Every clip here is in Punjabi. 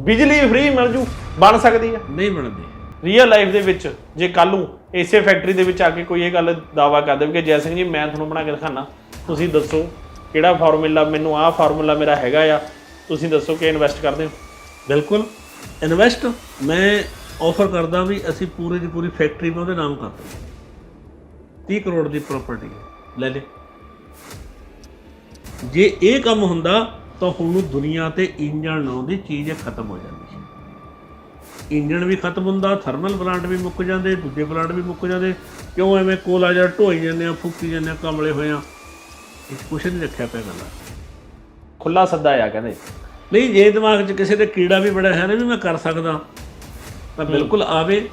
ਬਿਜਲੀ ਫ੍ਰੀ ਮਿਲ ਜੂ ਬਣ ਸਕਦੀ ਆ। ਨਹੀਂ ਬਣਦੀ। ਰੀਅਲ ਲਾਈਫ ਦੇ ਵਿੱਚ ਜੇ ਕੱਲ ਨੂੰ ਇਸੇ ਫੈਕਟਰੀ ਦੇ ਵਿੱਚ ਆ ਕੇ ਕੋਈ ਇਹ ਗੱਲ ਦਾਵਾ ਕਰ ਦੇਵੇ ਕਿ ਜੈ ਸਿੰਘ ਜੀ ਮੈਂ ਤੁਹਾਨੂੰ ਬਣਾ ਕੇ ਦਿਖਾਣਾ ਤੁਸੀਂ ਦੱਸੋ ਕਿਹੜਾ ਫਾਰਮੂਲਾ ਮੈਨੂੰ ਆਹ ਫਾਰਮੂਲਾ ਮੇਰਾ ਹੈਗਾ ਆ। ਤੁਸੀਂ ਦੱਸੋ ਕਿ ਇਨਵੈਸਟ ਕਰਦੇ ਹੋ। ਬਿਲਕੁਲ। ਇਨਵੈਸਟ ਮੈਂ ਆਫਰ ਕਰਦਾ ਵੀ ਅਸੀਂ ਪੂਰੀ ਦੀ ਪੂਰੀ ਫੈਕਟਰੀ ਮੈਂ ਉਹਦੇ ਨਾਮ ਕਰ ਦਾਂ 30 ਕਰੋੜ ਦੀ ਪ੍ਰਾਪਰਟੀ ਲੈ ਲੈ ਜੇ ਇਹ ਕੰਮ ਹੁੰਦਾ ਤਾਂ ਹੁਣ ਨੂੰ ਦੁਨੀਆ ਤੇ ਇੰਜਣ ਨਾਂ ਦੀ ਚੀਜ਼ ਖਤਮ ਹੋ ਜਾਂਦੀ ਸੀ। ਇੰਜਣ ਵੀ ਖਤਮ ਹੁੰਦਾ ਥਰਮਲ ਪਲਾਂਟ ਵੀ ਮੁੱਕ ਜਾਂਦੇ ਦੂਜੇ ਪਲਾਂਟ ਵੀ ਮੁੱਕ ਜਾਂਦੇ। ਕਿਉਂ ਐਵੇਂ ਕੋਲਾ ਜਾਂ ਢੋਈ ਜਾਂਦੇ ਆ ਫੂਕੀ ਜਾਂਦੇ ਆ ਕਮਲੇ ਹੋਏ ਆ? ਇਹ ਕੁਛ ਨਹੀਂ ਰੱਖਿਆ ਪਿਆ ਗੱਲਾਂ ਖੁੱਲਾ ਸੱਦਾ ਆ ਕਹਿੰਦੇ। ਨਹੀਂ ਜੇ ਦਿਮਾਗ 'ਚ ਕਿਸੇ ਦੇ ਕੀੜਾ ਵੀ ਬੜਾ ਹੈ ਨਾ ਵੀ ਮੈਂ ਕਰ ਸਕਦਾ ਤਾਂ ਬਿਲਕੁਲ ਆਵੇ।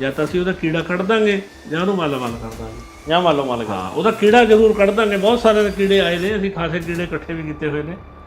ਜਾਂ ਤਾਂ ਅਸੀਂ ਉਹਦਾ ਕੀੜਾ ਕੱਢ ਦਾਂਗੇ ਜਾਂ ਉਹਨੂੰ ਮਾਲਾ ਮਾਲ ਕਰ ਦਾਂਗੇ। ਜਾਂ ਮੰਨ ਲਓ ਹਾਂ ਉਹਦਾ ਕੀੜਾ ਜ਼ਰੂਰ ਕੱਢ ਦਾਂਗੇ। ਬਹੁਤ ਸਾਰੇ ਦੇ ਕੀੜੇ ਆਏ ਨੇ ਅਸੀਂ ਖਾਸੇ ਕੀੜੇ ਇਕੱਠੇ ਵੀ ਕੀਤੇ ਹੋਏ ਨੇ। ਹੂੰ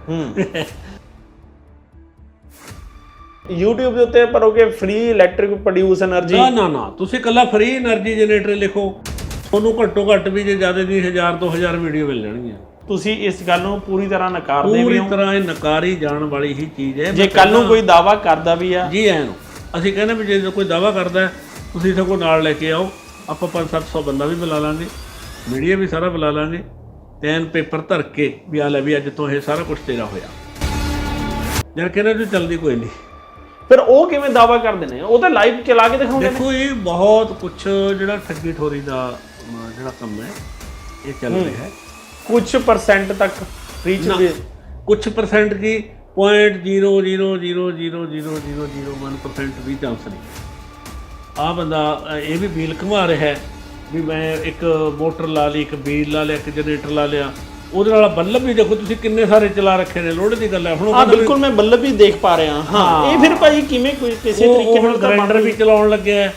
YouTube ਦੇ ਉੱਤੇ ਭਰੋਗੇ ਫ੍ਰੀ ਇਲੈਕਟ੍ਰਿਕ ਪ੍ਰੋਡਿਊਸ એનર્ਜੀ ਨਾ ਨਾ ਨਾ ਤੁਸੀਂ ਕੱਲਾ ਫ੍ਰੀ એનર્ਜੀ ਜਨਰੇਟਰ ਲਿਖੋ। ਤੁਹਾਨੂੰ ਘੱਟੋ ਘੱਟ ਵੀ ਜੇ ਜ਼ਿਆਦਾ ਦੀ 1000 ਤੋਂ 1000 ਵੀਡੀਓ ਮਿਲ ਜਾਣਗੀਆਂ। ਤੁਸੀਂ ਇਸ ਗੱਲ ਨੂੰ ਪੂਰੀ ਤਰ੍ਹਾਂ ਨਕਾਰਦੇ ਵੀ ਪੂਰੀ ਤਰ੍ਹਾਂ ਇਹ ਨਕਾਰੀ ਜਾਣ ਵਾਲੀ ਹੀ ਚੀਜ਼ ਹੈ। ਜੇ ਕੱਲ ਨੂੰ ਕੋਈ ਦਾਵਾ ਕਰਦਾ ਵੀ ਆ। ਜੀ ਐਨ। ਅਸੀਂ ਕਹਿੰਦੇ ਵੀ ਜੇ ਕੋਈ ਦਾਵਾ ਕਰਦਾ ਤੁਸੀਂ ਸਭ ਕੋ ਨਾਲ ਲੈ ਕੇ ਆਓ। ਆਪਾਂ 5-700 ਬੰਦਾ ਵੀ ਬੁਲਾ ਲਾਂਗੇ। ਮੀਡੀਆ ਵੀ ਸਾਰਾ ਬੁਲਾ ਲਾਂਗੇ। ਐਨ ਪੇਪਰ ਧਰ ਕੇ ਵੀ ਆ ਲੈ ਵੀ ਅੱਜ ਤੋਂ ਇਹ ਸਾਰਾ ਕੁਝ ਤੇਰਾ ਹੋਇਆ। ਜਦ ਕਹਿੰਦੇ ਤੂੰ ਜਲਦੀ ਕੋਈ ਨਹੀਂ ਫਿਰ ਉਹ ਕਿਵੇਂ ਦਾਵਾ ਕਰਦੇ ਨੇ? ਉਹ ਤਾਂ ਲਾਈਵ ਚਲਾ ਕੇ ਦਿਖਾਉਂਦੇ ਨੇ। ਦੇਖੋ ਇਹ ਬਹੁਤ ਕੁਝ ਜਿਹੜਾ ਠੱਗੀ ਠੋਰੀ ਦਾ ਅਮ, ਜਿਹੜਾ ਕੰਮ ਹੈ ਇਹ ਚੱਲ ਰਿਹਾ ਹੈ। ਕੁਝ ਪਰਸੈਂਟ ਤੱਕ ਰੀਚ ਨਾ। ਕੁਝ ਪਰਸੈਂਟ ਕੀ? 0.0000001% ਵੀ ਚਾਂਸ ਨਹੀਂ। ਆ ਬੰਦਾ ਅ, ਇਹ ਵੀ ਬੀਲ ਘੁਮਾ ਰਿਹਾ ਹੈ। ਵੀ ਮੈਂ ਇੱਕ ਮੋਟਰ ਲਾ ਲਈ ਇੱਕ ਬੀਜ ਲਾ ਲਿਆ ਇੱਕ ਜਨਰੇਟਰ ਲਾ ਲਿਆ। ਉਹਦੇ ਨਾਲ ਬੱਲਬ ਵੀ ਦੇਖੋ ਤੁਸੀਂ ਕਿੰਨੇ ਸਾਰੇ ਚਲਾ ਰੱਖੇ ਨੇ ਲੋੜ ਦੀ ਗੱਲ ਹੈ। ਹੁਣ ਹਾਂ ਬਿਲਕੁਲ ਮੈਂ ਬੱਲਬ ਵੀ ਦੇਖ ਪਾ ਰਿਹਾ ਹਾਂ। ਇਹ ਫਿਰ ਭਾਈ ਕਿਵੇਂ ਕੋਈ ਕਿਸੇ ਤਰੀਕੇ ਨਾਲ ਗ੍ਰਾਈਂਡਰ ਵੀ ਚਲਾਉਣ ਲੱਗਿਆ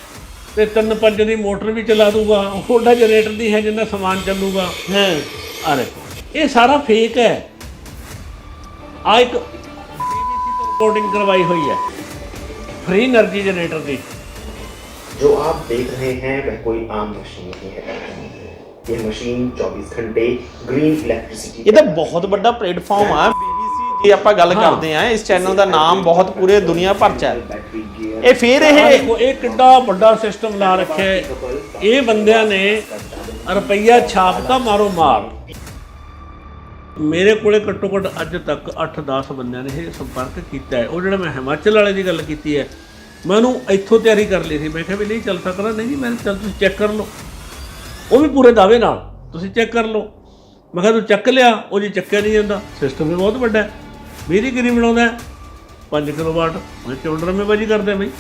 ਤੇ ਤਿੰਨ ਪੰਜ ਦੀ ਮੋਟਰ ਵੀ ਚਲਾ ਦੂਗਾ। ਉਹਦਾ ਜਨਰੇਟਰ ਦੀ ਹੈ ਜਿੰਨਾ ਸਮਾਨ ਚੱਲੂਗਾ। ਹਾਂ ਅਰੇ ਇਹ ਸਾਰਾ ਫੇਕ ਹੈ। ਆ ਇੱਕ ਰਿਕਾਰਡਿੰਗ ਕਰਵਾਈ ਹੋਈ ਹੈ। ਫ੍ਰੀ એનર્ਜੀ ਜਨਰੇਟਰ ਦੀ। जो आप देख रहे हैं वह कोई आम मशीन नहीं है यह मशीन 24 घंटे ग्रीन इलेक्ट्रिसिटी ਇਹ ਤਾਂ ਬਹੁਤ ਵੱਡਾ ਪਲੇਟਫਾਰਮ ਆ BBC ਜੇ ਆਪਾਂ ਗੱਲ ਕਰਦੇ ਆ ਇਸ ਚੈਨਲ ਦਾ ਨਾਮ ਬਹੁਤ ਪੂਰੇ ਦੁਨੀਆ ਭਰ ਚ ਹੈ बैटरी गियर ਇਹ ਫਿਰ ਆਹ ਇਹ ਦੇਖੋ ਇਹ ਕਿੱਡਾ ਵੱਡਾ ਸਿਸਟਮ ਲਾ ਰੱਖਿਆ ਹੈ ਇਹ ਬੰਦਿਆਂ ਨੇ ਰੁਪਈਆ ਛਾਪਤਾ ਮਾਰੋ ਮਾਰ ਮੇਰੇ ਕੋਲੇ ਘੱਟੋ ਘੱਟ ਅੱਜ ਤੱਕ 8-10 ਬੰਦਿਆਂ ਨੇ ਇਹ ਸੰਪਰਕ ਕੀਤਾ ਹੈ ਉਹ ਜਿਹੜਾ ਮੈਂ ਹਿਮਾਚਲ ਵਾਲੇ ਦੀ ਗੱਲ ਕੀਤੀ ਹੈ ਮੈਂ ਉਹਨੂੰ ਇੱਥੋਂ ਤਿਆਰੀ ਕਰ ਲਈ ਸੀ ਮੈਂ ਕਿਹਾ ਵੀ ਨਹੀਂ ਚੱਲ ਸਕਦਾ ਨਹੀਂ ਜੀ ਮੈਂ ਕਿਹਾ ਚੱਲ ਤੁਸੀਂ ਚੈੱਕ ਕਰ ਲਓ। ਉਹ ਵੀ ਪੂਰੇ ਦਾਅਵੇ ਨਾਲ ਤੁਸੀਂ ਚੈੱਕ ਕਰ ਲਓ। ਮੈਂ ਕਿਹਾ ਤੂੰ ਚੱਕ ਲਿਆ ਉਹ ਜੀ ਚੱਕਿਆ ਨਹੀਂ ਜਾਂਦਾ ਸਿਸਟਮ ਵੀ ਬਹੁਤ ਵੱਡਾ ਹੈ। ਮੇਰੀ ਕਿੰਨੀ ਬਣਾਉਂਦਾ ਹੈ 5 ਕਿਲੋਵਾਟ ਮੈਂ ਕਿਉਂ ਡਰਮੇਬਾਜ਼ੀ ਕਰਦੇ ਬਈ।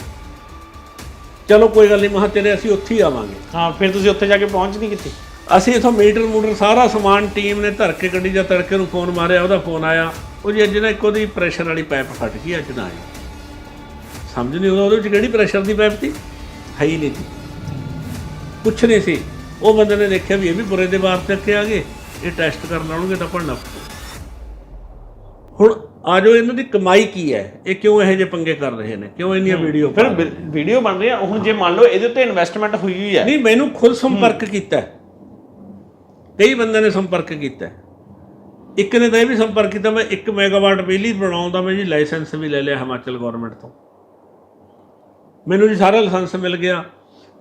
ਚਲੋ ਕੋਈ ਗੱਲ ਨਹੀਂ ਮਹਾਂ ਤੇਰੇ ਅਸੀਂ ਉੱਥੇ ਹੀ ਆਵਾਂਗੇ। ਹਾਂ ਫਿਰ ਤੁਸੀਂ ਉੱਥੇ ਜਾ ਕੇ ਪਹੁੰਚ ਨਹੀਂ ਕੀਤੀ? ਅਸੀਂ ਇਥੋਂ ਮੀਟਰ ਮੂਟਰ ਸਾਰਾ ਸਮਾਨ ਟੀਮ ਨੇ ਧਰ ਕੇ ਗੱਡੀ ਜਾਂ ਤੜਕੇ ਨੂੰ ਫੋਨ ਮਾਰਿਆ ਉਹਦਾ ਫੋਨ ਆਇਆ। ਉਹ ਜੀ ਅੱਜ ਨਾ ਇੱਕ ਉਹਦੀ ਪ੍ਰੈਸ਼ਰ ਵਾਲੀ ਪਾਈਪ ਫਟ ਗਈ ਅੱਜ ਨਾ ਆਈ ਸਮਝ ਨਹੀਂ ਉਹਦਾ ਉਹਦੇ ਵਿੱਚ ਕਿਹੜੀ ਪ੍ਰੈਸ਼ਰ ਦੀ ਪਾਈਪ ਸੀ ਹੈ ਹੀ ਨਹੀਂ ਸੀ। ਕੁਛ ਨਹੀਂ ਸੀ। ਉਹ ਬੰਦੇ ਨੇ ਦੇਖਿਆ ਵੀ ਇਹ ਵੀ ਬੁਰੇ ਦੇ ਬਾਰ ਤੱਕ ਆ ਗਏ। ਇਹ ਟੈਸਟ ਕਰਨ ਆਉਣਗੇ ਤਾਂ ਪੜਨਾ ਹੁਣ ਆ ਜੋ ਇਹਨਾਂ ਦੀ ਕਮਾਈ ਕੀ ਹੈ? ਇਹ ਕਿਉਂ ਇਹੋ ਜਿਹੇ ਪੰਗੇ ਕਰ ਰਹੇ ਨੇ? ਕਿਉਂ ਇੰਨੀਆਂ ਵੀਡੀਓ ਫਿਰ ਵੀਡੀਓ ਬਣ ਰਹੀ ਆ। ਹੁਣ ਜੇ ਮੰਨ ਲਓ ਇਹਦੇ ਉੱਤੇ ਇਨਵੈਸਟਮੈਂਟ ਹੋਈ ਹੋਈ ਹੈ। ਨਹੀਂ ਮੈਨੂੰ ਖੁਦ ਸੰਪਰਕ ਕੀਤਾ ਹੈ। ਕਈ ਬੰਦਿਆਂ ਨੇ ਸੰਪਰਕ ਕੀਤਾ ਹੈ। ਇੱਕ ਨੇ ਤਾਂ ਇਹ ਵੀ ਸੰਪਰਕ ਕੀਤਾ ਮੈਂ 1 ਮੈਗਾਵਾਟ ਬਿਜਲੀ ਬਣਾਉਣ ਦਾ ਮੈਂ ਜੀ ਲਾਇਸੈਂਸ ਵੀ ਲੈ ਲਿਆ ਹਿਮਾਚਲ ਗਵਰਨਮੈਂਟ ਤੋਂ। ਮੈਨੂੰ ਜੀ ਸਾਰਾ ਲਾਇਸੈਂਸ ਮਿਲ ਗਿਆ।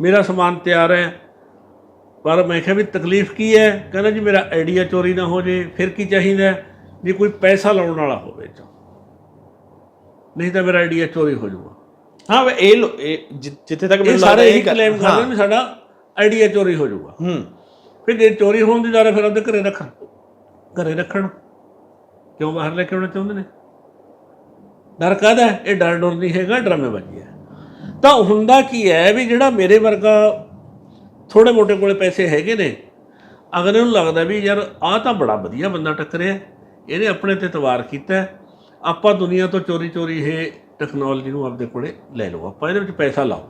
ਮੇਰਾ ਸਮਾਨ ਤਿਆਰ ਹੈ। ਪਰ ਮੈਂ ਕਿਹਾ ਵੀ ਤਕਲੀਫ ਕੀ ਹੈ? ਕਹਿੰਦਾ ਜੀ ਮੇਰਾ ਆਈਡੀਆ ਚੋਰੀ ਨਾ ਹੋ ਜੇ ਫਿਰ ਕੀ ਚਾਹੀਦਾ? ਵੀ ਕੋਈ ਪੈਸਾ ਲਾਉਣ ਵਾਲਾ ਹੋਵੇ ਚ ਨਹੀਂ ਤਾਂ ਮੇਰਾ ਆਈਡੀਆ ਚੋਰੀ ਹੋ ਜਾਊਗਾ। ਹਾਂ ਵੇ ਇਹ ਲੋ- ਇਹ ਜਿ- ਜਿੱਥੇ ਤੱਕ ਇਹ ਮੈਨੂੰ ਸਾਰੇ ਲੱਗਦਾ ਇਹੀ ਗੱਲ- ਕਲੇਮ ਕਰਦੇ ਨੇ ਵੀ ਸਾਡਾ ਆਈਡੀਆ ਚੋਰੀ ਹੋ ਜਾਊਗਾ। ਹੂੰ। ਫਿਰ ਜੇ ਚੋਰੀ ਹੋਣ ਦੀ ਹੈ ਫਿਰ ਉਹਦੇ ਘਰੇ ਰੱਖਣ। ਘਰੇ ਰੱਖਣ। ਕਿਉਂ ਬਾਹਰ ਲੈ ਕੇ ਆਉਣਾ ਚਾਹੁੰਦੇ ਨੇ? ਡਰ ਕਾਹਦਾ ਹੈ? ਇਹ ਡਰ ਡਰ ਨਹੀਂ ਹੈਗਾ ਡਰਾਮੇਬਾਜ਼ੀ ਹੈ। ਤਾਂ ਹੁੰਦਾ ਕੀ ਹੈ ਵੀ ਜਿਹੜਾ ਮੇਰੇ ਵਰਗਾ ਥੋੜੇ ਮੋਟੇ ਕੋਲੇ ਪੈਸੇ ਹੈਗੇ ਨੇ, ਅਗਲੇ ਨੂੰ ਲੱਗਦਾ ਵੀ ਯਾਰ ਆਹ ਤਾਂ ਬੜਾ ਵਧੀਆ ਬੰਦਾ ਟੱਕਰਿਆ ਇਹਨੇ ਆਪਣੇ ਤੇ ਤਵਾਰ ਕੀਤਾ ਆਪਾਂ ਦੁਨੀਆ ਤੋਂ ਚੋਰੀ ਚੋਰੀ ਇਹ ਟੈਕਨੋਲੋਜੀ ਨੂੰ ਆਪਦੇ ਕੋਲੇ ਲੈ ਲਓ, ਆਪਾਂ ਇਹਦੇ ਵਿੱਚ ਪੈਸਾ ਲਾਓ।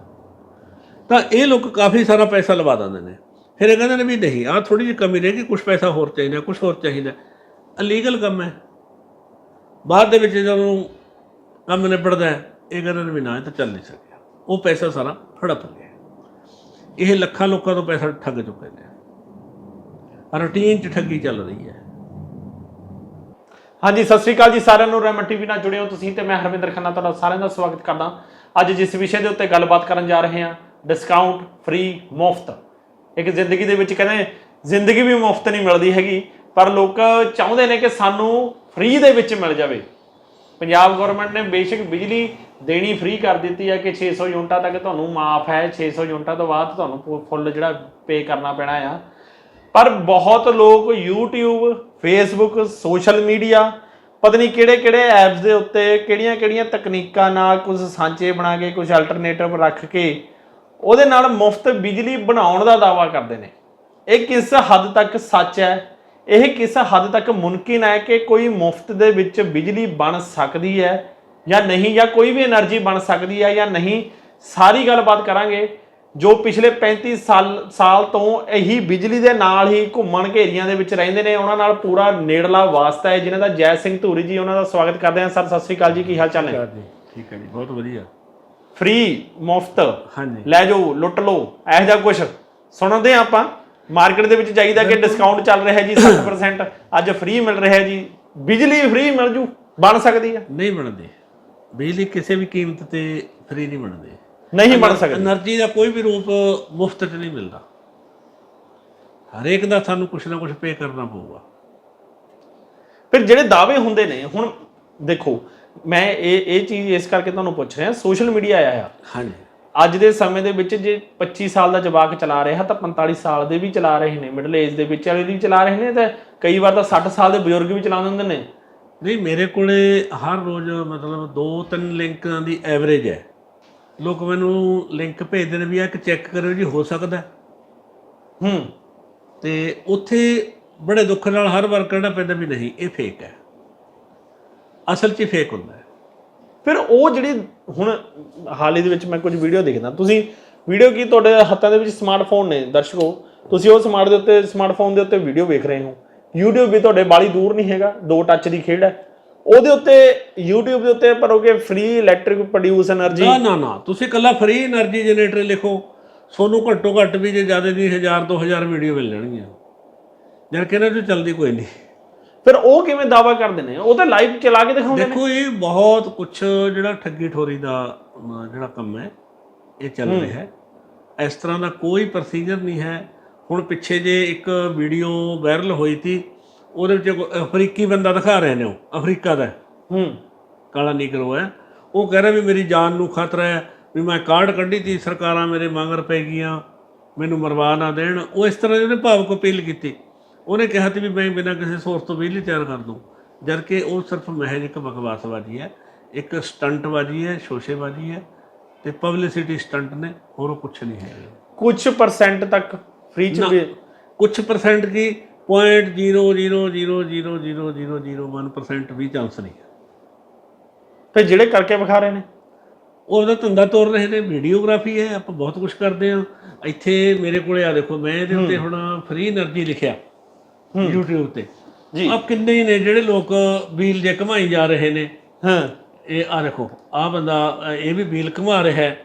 ਤਾਂ ਇਹ ਲੋਕ ਕਾਫੀ ਸਾਰਾ ਪੈਸਾ ਲਵਾ ਦਿੰਦੇ ਨੇ। ਫਿਰ ਇਹ ਕਹਿੰਦੇ ਨੇ ਵੀ ਨਹੀਂ, ਆਹ ਥੋੜੀ ਜਿਹੀ ਕਮੀ ਰਹੇਗੀ ਕੁਝ ਪੈਸਾ ਹੋਰ ਚਾਹੀਦਾ ਕੁਝ ਹੋਰ ਚਾਹੀਦਾ। ਅਲੀਗਲ ਕੰਮ ਹੈ। ਬਾਅਦ ਦੇ ਵਿੱਚ ਜਦੋਂ ਕੰਮ ਨਿਬੜਦਾ ਇਹ ਕਹਿੰਦੇ ਨੇ ਵੀ ਨਾ, ਇਹ ਤਾਂ ਚੱਲ ਨਹੀਂ ਸਕਦਾ। ਉਹ ਪੈਸਾ ਸਾਰਾ ਹੜਪ ਗਿਆ। ਇਹ ਲੱਖਾਂ ਲੋਕਾਂ ਤੋਂ ਪੈਸਾ ਠੱਗ ਚੁੱਕੇ ਨੇ। ਰੂਟੀਨ 'ਚ ਠੱਗੀ ਚੱਲ ਰਹੀ ਹੈ। ਹਾਂਜੀ, ਸਤਿ ਸ੍ਰੀ ਅਕਾਲ ਜੀ ਸਾਰਿਆਂ ਨੂੰ। ਰੈਮਨ ਟੀਵੀ ਨਾਲ ਜੁੜੇ ਹੋ ਤੁਸੀਂ ਤੇ ਮੈਂ ਹਰਵਿੰਦਰ ਖੰਨਾ ਤੁਹਾਡਾ ਸਾਰਿਆਂ ਦਾ ਸਵਾਗਤ ਕਰਦਾ। ਅੱਜ ਜਿਸ ਵਿਸ਼ੇ ਦੇ ਉੱਤੇ ਗੱਲਬਾਤ ਕਰਨ ਜਾ ਰਹੇ ਹਾਂ ਡਿਸਕਾਊਂਟ ਫ੍ਰੀ ਮੁਫਤ। ਇੱਕ ਜ਼ਿੰਦਗੀ ਦੇ ਵਿੱਚ ਕਹਿੰਦੇ ਜ਼ਿੰਦਗੀ ਵੀ ਮੁਫਤ ਨਹੀਂ ਮਿਲਦੀ ਹੈਗੀ, ਪਰ ਲੋਕ ਚਾਹੁੰਦੇ ਨੇ ਕਿ ਸਾਨੂੰ ਫ੍ਰੀ ਦੇ ਵਿੱਚ ਮਿਲ ਜਾਵੇ। ਪੰਜਾਬ ਗਵਰਨਮੈਂਟ ਨੇ ਬੇਸ਼ੱਕ ਬਿਜਲੀ ਦੇਣੀ ਫ੍ਰੀ ਕਰ ਦਿੱਤੀ ਹੈ ਕਿ 600 ਯੂਨਿਟਾਂ ਤੱਕ ਤੁਹਾਨੂੰ ਮਾਫ ਹੈ 600 ਯੂਨਿਟਾਂ ਤੋਂ ਬਾਅਦ ਤੁਹਾਨੂੰ ਫੁ- ਫੁੱਲ ਜਿਹੜਾ ਪੇ ਕਰਨਾ ਪੈਣਾ ਆ। ਪਰ ਬਹੁਤ ਲੋਕ YouTube, Facebook ਸੋਸ਼ਲ ਮੀਡੀਆ ਪਤਾ ਨਹੀਂ ਕਿਹੜੇ ਕਿਹੜੇ ਐਪਸ ਦੇ ਉੱਤੇ ਕਿਹੜੀਆਂ ਕਿਹੜੀਆਂ ਤਕਨੀਕਾਂ ਨਾਲ ਕੁਝ ਸਾਂਚੇ ਬਣਾ ਕੇ, ਕੁਝ ਅਲਟਰਨੇਟਿਵ ਰੱਖ ਕੇ ਉਹਦੇ ਨਾਲ ਮੁਫਤ ਬਿਜਲੀ ਬਣਾਉਣ ਦਾ ਦਾਅਵਾ ਕਰਦੇ ਨੇ। ਇਹ ਕਿਸ ਹੱਦ ਤੱਕ ਸੱਚ ਹੈ? ਇਹ ਕਿਸ ਹੱਦ ਤੱਕ ਮੁਮਕਿਨ ਹੈ ਕਿ ਕੋਈ ਮੁਫਤ ਦੇ ਵਿੱਚ ਬਿਜਲੀ ਬਣ ਸਕਦੀ ਹੈ? ਜਾਂ ਨਹੀਂ ਜਾਂ ਕੋਈ ਵੀ એનર્ਜੀ ਬਣ ਸਕਦੀ ਹੈ ਜਾਂ ਨਹੀਂ ਸਾਰੀ ਗੱਲਬਾਤ ਕਰਾਂਗੇ ਜੋ ਪਿਛਲੇ 35 ਸਾਲ ਸਾਲ ਤੋਂ ਇਹੀ ਬਿਜਲੀ ਦੇ ਨਾਲ ਹੀ ਘੁੰਮਣ ਘੇਰੀਆਂ ਦੇ ਵਿੱਚ ਰਹਿੰਦੇ ਨੇ ਉਹਨਾਂ ਨਾਲ ਪੂਰਾ ਨੇੜਲਾ ਵਾਸਤਾ ਹੈ। ਜਿਨ੍ਹਾਂ ਦਾ ਜੈ ਸਿੰਘ ਧੂਰੀ ਜੀ ਉਹਨਾਂ ਦਾ ਸਵਾਗਤ ਕਰਦੇ ਹਾਂ। ਸਰ ਸਤਿ ਸ੍ਰੀ ਅਕਾਲ ਜੀ ਕੀ ਹਾਲ ਚਾਲ ਨੇ? ਠੀਕ ਹੈ ਜੀ ਬਹੁਤ ਵਧੀਆ। ਫ੍ਰੀ ਮੁਫਤ। ਹਾਂਜੀ। ਲੈ ਜਾਓ ਲੁੱਟ ਲਓ ਇਹੋ ਜਿਹਾ ਕੁਛ। ਸੁਣਦੇ ਆ ਆਪਾਂ ਮਾਰਕੀਟ ਦੇ ਵਿੱਚ ਜਾਈਦਾ ਕਿ ਡਿਸਕਾਊਂਟ ਚੱਲ ਰਿਹਾ ਜੀ 60% ਅੱਜ ਫ੍ਰੀ ਮਿਲ ਰਿਹਾ ਜੀ ਬਿਜਲੀ ਫ੍ਰੀ ਮਿਲ ਜੂ ਬਣ ਸਕਦੀ ਹੈ। ਨਹੀਂ ਬਣਦੀ। ਬਿਜਲੀ ਕਿਸੇ ਵੀ ਕੀਮਤ ਤੇ ਫ੍ਰੀ ਨਹੀਂ ਬਣਦੀ। ਨਹੀਂ ਬਣ ਸਕਦੀ। એનર્ਜੀ ਦਾ ਕੋਈ ਵੀ ਰੂਪ ਮੁਫਤ 'ਚ ਨਹੀਂ ਮਿਲਦਾ। ਹਰੇਕ ਦਾ ਸਾਨੂੰ ਕੁਛ ਨਾ ਕੁਛ ਪੇ ਕਰਨਾ ਪਊਗਾ। ਫਿਰ ਜਿਹੜੇ ਦਾਅਵੇ ਹੁੰਦੇ ਨੇ ਹੁਣ ਦੇਖੋ ਮੈਂ ਇਹ ਇਹ ਚੀਜ਼ ਇਸ ਕਰਕੇ ਤੁਹਾਨੂੰ ਪੁੱਛ ਰਿਹਾ ਸੋਸ਼ਲ ਮੀਡੀਆ ਆਇਆ ਆ। ਹਾਂਜੀ। ਅੱਜ ਦੇ ਸਮੇਂ ਦੇ ਵਿੱਚ ਜੇ 25 ਸਾਲ ਦਾ ਜਵਾਕ ਚਲਾ ਰਿਹਾ ਤਾਂ 45 ਸਾਲ ਦੇ ਵੀ ਚਲਾ ਰਹੇ ਨੇ ਮਿਡਲ ਏਜ ਦੇ ਵਿੱਚ ਵਾਲੇ ਵੀ ਚਲਾ ਰਹੇ ਨੇ ਤੇ ਕਈ ਵਾਰ ਤਾਂ 60 ਸਾਲ ਦੇ ਬਜ਼ੁਰਗ ਵੀ ਚਲਾਉਂਦੇ ਹੁੰਦੇ ਨੇ। ਨਹੀਂ ਮੇਰੇ ਕੋਲੇ ਹਰ ਰੋਜ਼ ਮਤਲਬ ਦੋ ਤਿੰਨ ਲਿੰਕਾਂ ਦੀ ਐਵਰੇਜ ਹੈ। ਲੋਕ ਮੈਨੂੰ ਲਿੰਕ ਭੇਜਦੇ ਨੇ ਵੀ ਆ ਕਿ ਚੈੱਕ ਕਰਿਓ ਜੀ ਹੋ ਸਕਦਾ ਹੈ। ਤੇ ਉੱਥੇ ਬੜੇ ਦੁੱਖ ਨਾਲ ਹਰ ਵਾਰ ਕਹਿਣਾ ਪੈਂਦਾ ਵੀ ਨਹੀਂ ਇਹ ਫੇਕ ਹੈ। ਅਸਲ 'ਚ ਫੇਕ ਹੁੰਦਾ ਹੈ। ਫਿਰ ਉਹ ਜਿਹੜੀ ਹੁਣ ਹਾਲ ਦੇ ਵਿੱਚ ਮੈਂ ਕੁਝ ਵੀਡੀਓ ਦੇਖਦਾ ਤੁਸੀਂ ਵੀਡੀਓ ਕੀ ਤੁਹਾਡੇ ਹੱਥਾਂ ਦੇ ਵਿੱਚ ਸਮਾਰਟਫੋਨ ਨੇ? ਦਰਸ਼ਕੋ ਤੁਸੀਂ ਉਹ ਸਮਾਰਟ ਦੇ ਉੱਤੇ ਸਮਾਰਟਫੋਨ ਦੇ ਉੱਤੇ ਵੀਡੀਓ ਵੇਖ ਰਹੇ ਹੋ। YouTube ਵੀ ਤੁਹਾਡੇ ਬਾਲੀ ਦੂਰ ਨਹੀਂ ਹੈਗਾ ਦੋ ਟੱਚ ਦੀ ਖੇਡ ਹੈ। ਉਹਦੇ ਉੱਤੇ YouTube ਦੇ ਉੱਤੇ ਭਰੋਗੇ ਫ੍ਰੀ ਇਲੈਕਟ੍ਰਿਕ ਪ੍ਰੋਡਿਊਸ એનર્ਜੀ ਨਾ ਨਾ ਨਾ ਤੁਸੀਂ ਕੱਲਾ ਫ੍ਰੀ એનર્ਜੀ ਜਨਰੇਟਰ ਲਿਖੋ। ਤੁਹਾਨੂੰ ਘੱਟੋ ਘੱਟ ਵੀ ਜੇ ਜ਼ਿਆਦਾ ਨਹੀਂ 1000 2000 ਵੀਡੀਓ ਮਿਲ ਜਾਣਗੀਆਂ। ਜਦ ਕਿਹਨਾਂ ਚੋਂ ਚੱਲਦੀ ਕੋਈ ਨਹੀਂ। ਫਿਰ ਉਹ ਕਿਵੇਂ ਦਾਵਾ ਕਰਦੇ ਨੇ? ਉਹ ਤਾਂ ਲਾਈਵ ਚਲਾ ਕੇ ਦਿਖਾਉਂਦੇ ਨੇ। ਦੇਖੋ ਇਹ ਬਹੁਤ ਕੁਛ ਜਿਹੜਾ ਠੱਗੀ ਠੋਰੀ ਦਾ ਜਿਹੜਾ ਕੰਮ ਹੈ ਇਹ ਚੱਲ ਰਿਹਾ ਹੈ। ਇਸ ਤਰ੍ਹਾਂ ਦਾ ਕੋਈ ਪ੍ਰੋਸੀਜਰ ਨਹੀਂ ਹੈ। ਹੁਣ ਪਿੱਛੇ ਜੇ ਇੱਕ ਵੀਡੀਓ ਵਾਇਰਲ ਹੋਈ ਸੀ ਉਹਦੇ ਵਿੱਚ ਅਫਰੀਕੀ ਬੰਦਾ ਦਿਖਾ ਰਹੇ ਨੇ ਉਹ ਅਫਰੀਕਾ ਦਾ। ਹੈ। ਕਾਲਾ ਨੀਗਰੋ ਹੈ। ਉਹ ਕਹਿ ਰਿਹਾ ਵੀ ਮੇਰੀ ਜਾਨ ਨੂੰ ਖਤਰਾ ਹੈ ਵੀ ਮੈਂ ਕਾਰਡ ਕੱਢੀ ਤੀ ਸਰਕਾਰਾਂ ਮੇਰੇ ਮੰਗਰ ਪੈ ਗਈਆਂ ਮੈਨੂੰ ਮਰਵਾ ਨਾ ਦੇਣ। ਉਹ ਇਸ ਤਰ੍ਹਾਂ ਦੀ ਉਹਨੇ ਭਾਵਕ ਅਪੀਲ ਕੀਤੀ। ਉਹਨੇ ਕਿਹਾ ਸੀ ਵੀ ਮੈਂ ਬਿਨਾਂ ਕਿਸੇ ਸੋਰਸ ਤੋਂ ਬਿਜਲੀ ਤਿਆਰ ਕਰ ਦੂੰ। ਜਦ ਕਿ ਉਹ ਸਿਰਫ ਮਹਿਜ ਇੱਕ ਬਕਵਾਸਬਾਜ਼ੀ ਹੈ ਇੱਕ ਸਟੰਟਬਾਜ਼ੀ ਹੈ ਸ਼ੋਸ਼ੇਬਾਜ਼ੀ ਹੈ ਤੇ ਪਬਲਿਸਿਟੀ ਸਟੰਟ ਨੇ ਹੋਰ ਕੁਝ ਨਹੀਂ ਹੈ ਕੁਝ ਪਰਸੈਂਟ ਤੱਕ ਫ੍ਰੀ ਚ ਵੀ ਕੁਝ ਪਰਸੈਂਟ ਕੀ? 0.000000001% ਵੀ ਚਾਂਸ ਨਹੀਂ ਤੇ ਜਿਹੜੇ ਕਰਕੇ ਵਿਖਾ ਰਹੇ ਨੇ? ਉਹਦਾ ਧੰਦਾ ਤੋਰ ਰਹੇ ਨੇ ਵੀਡੀਓਗ੍ਰਾਫੀ ਹੈ ਆਪਾਂ ਬਹੁਤ ਕੁਝ ਕਰਦੇ ਆ ਇੱਥੇ ਮੇਰੇ ਕੋਲੇ ਆ ਦੇਖੋ ਮੈਂ ਇਹਦੇ ਉੱਤੇ ਹੁਣ ਫ੍ਰੀ એનર્ਜੀ ਲਿਖਿਆ YouTube ਤੇ। ਜੀ। ਆਪ ਕਿੰਨੇ ਨੇ ਜਿਹੜੇ ਲੋਕ ਬੀਲ ਜੇ ਕਮਾਈ ਜਾ ਰਹੇ ਨੇ। ਹਾਂ। ਇਹ ਆ ਦੇਖੋ ਆ ਬੰਦਾ ਇਹ ਵੀ ਬੀਲ ਕਮਾ ਰਿਹਾ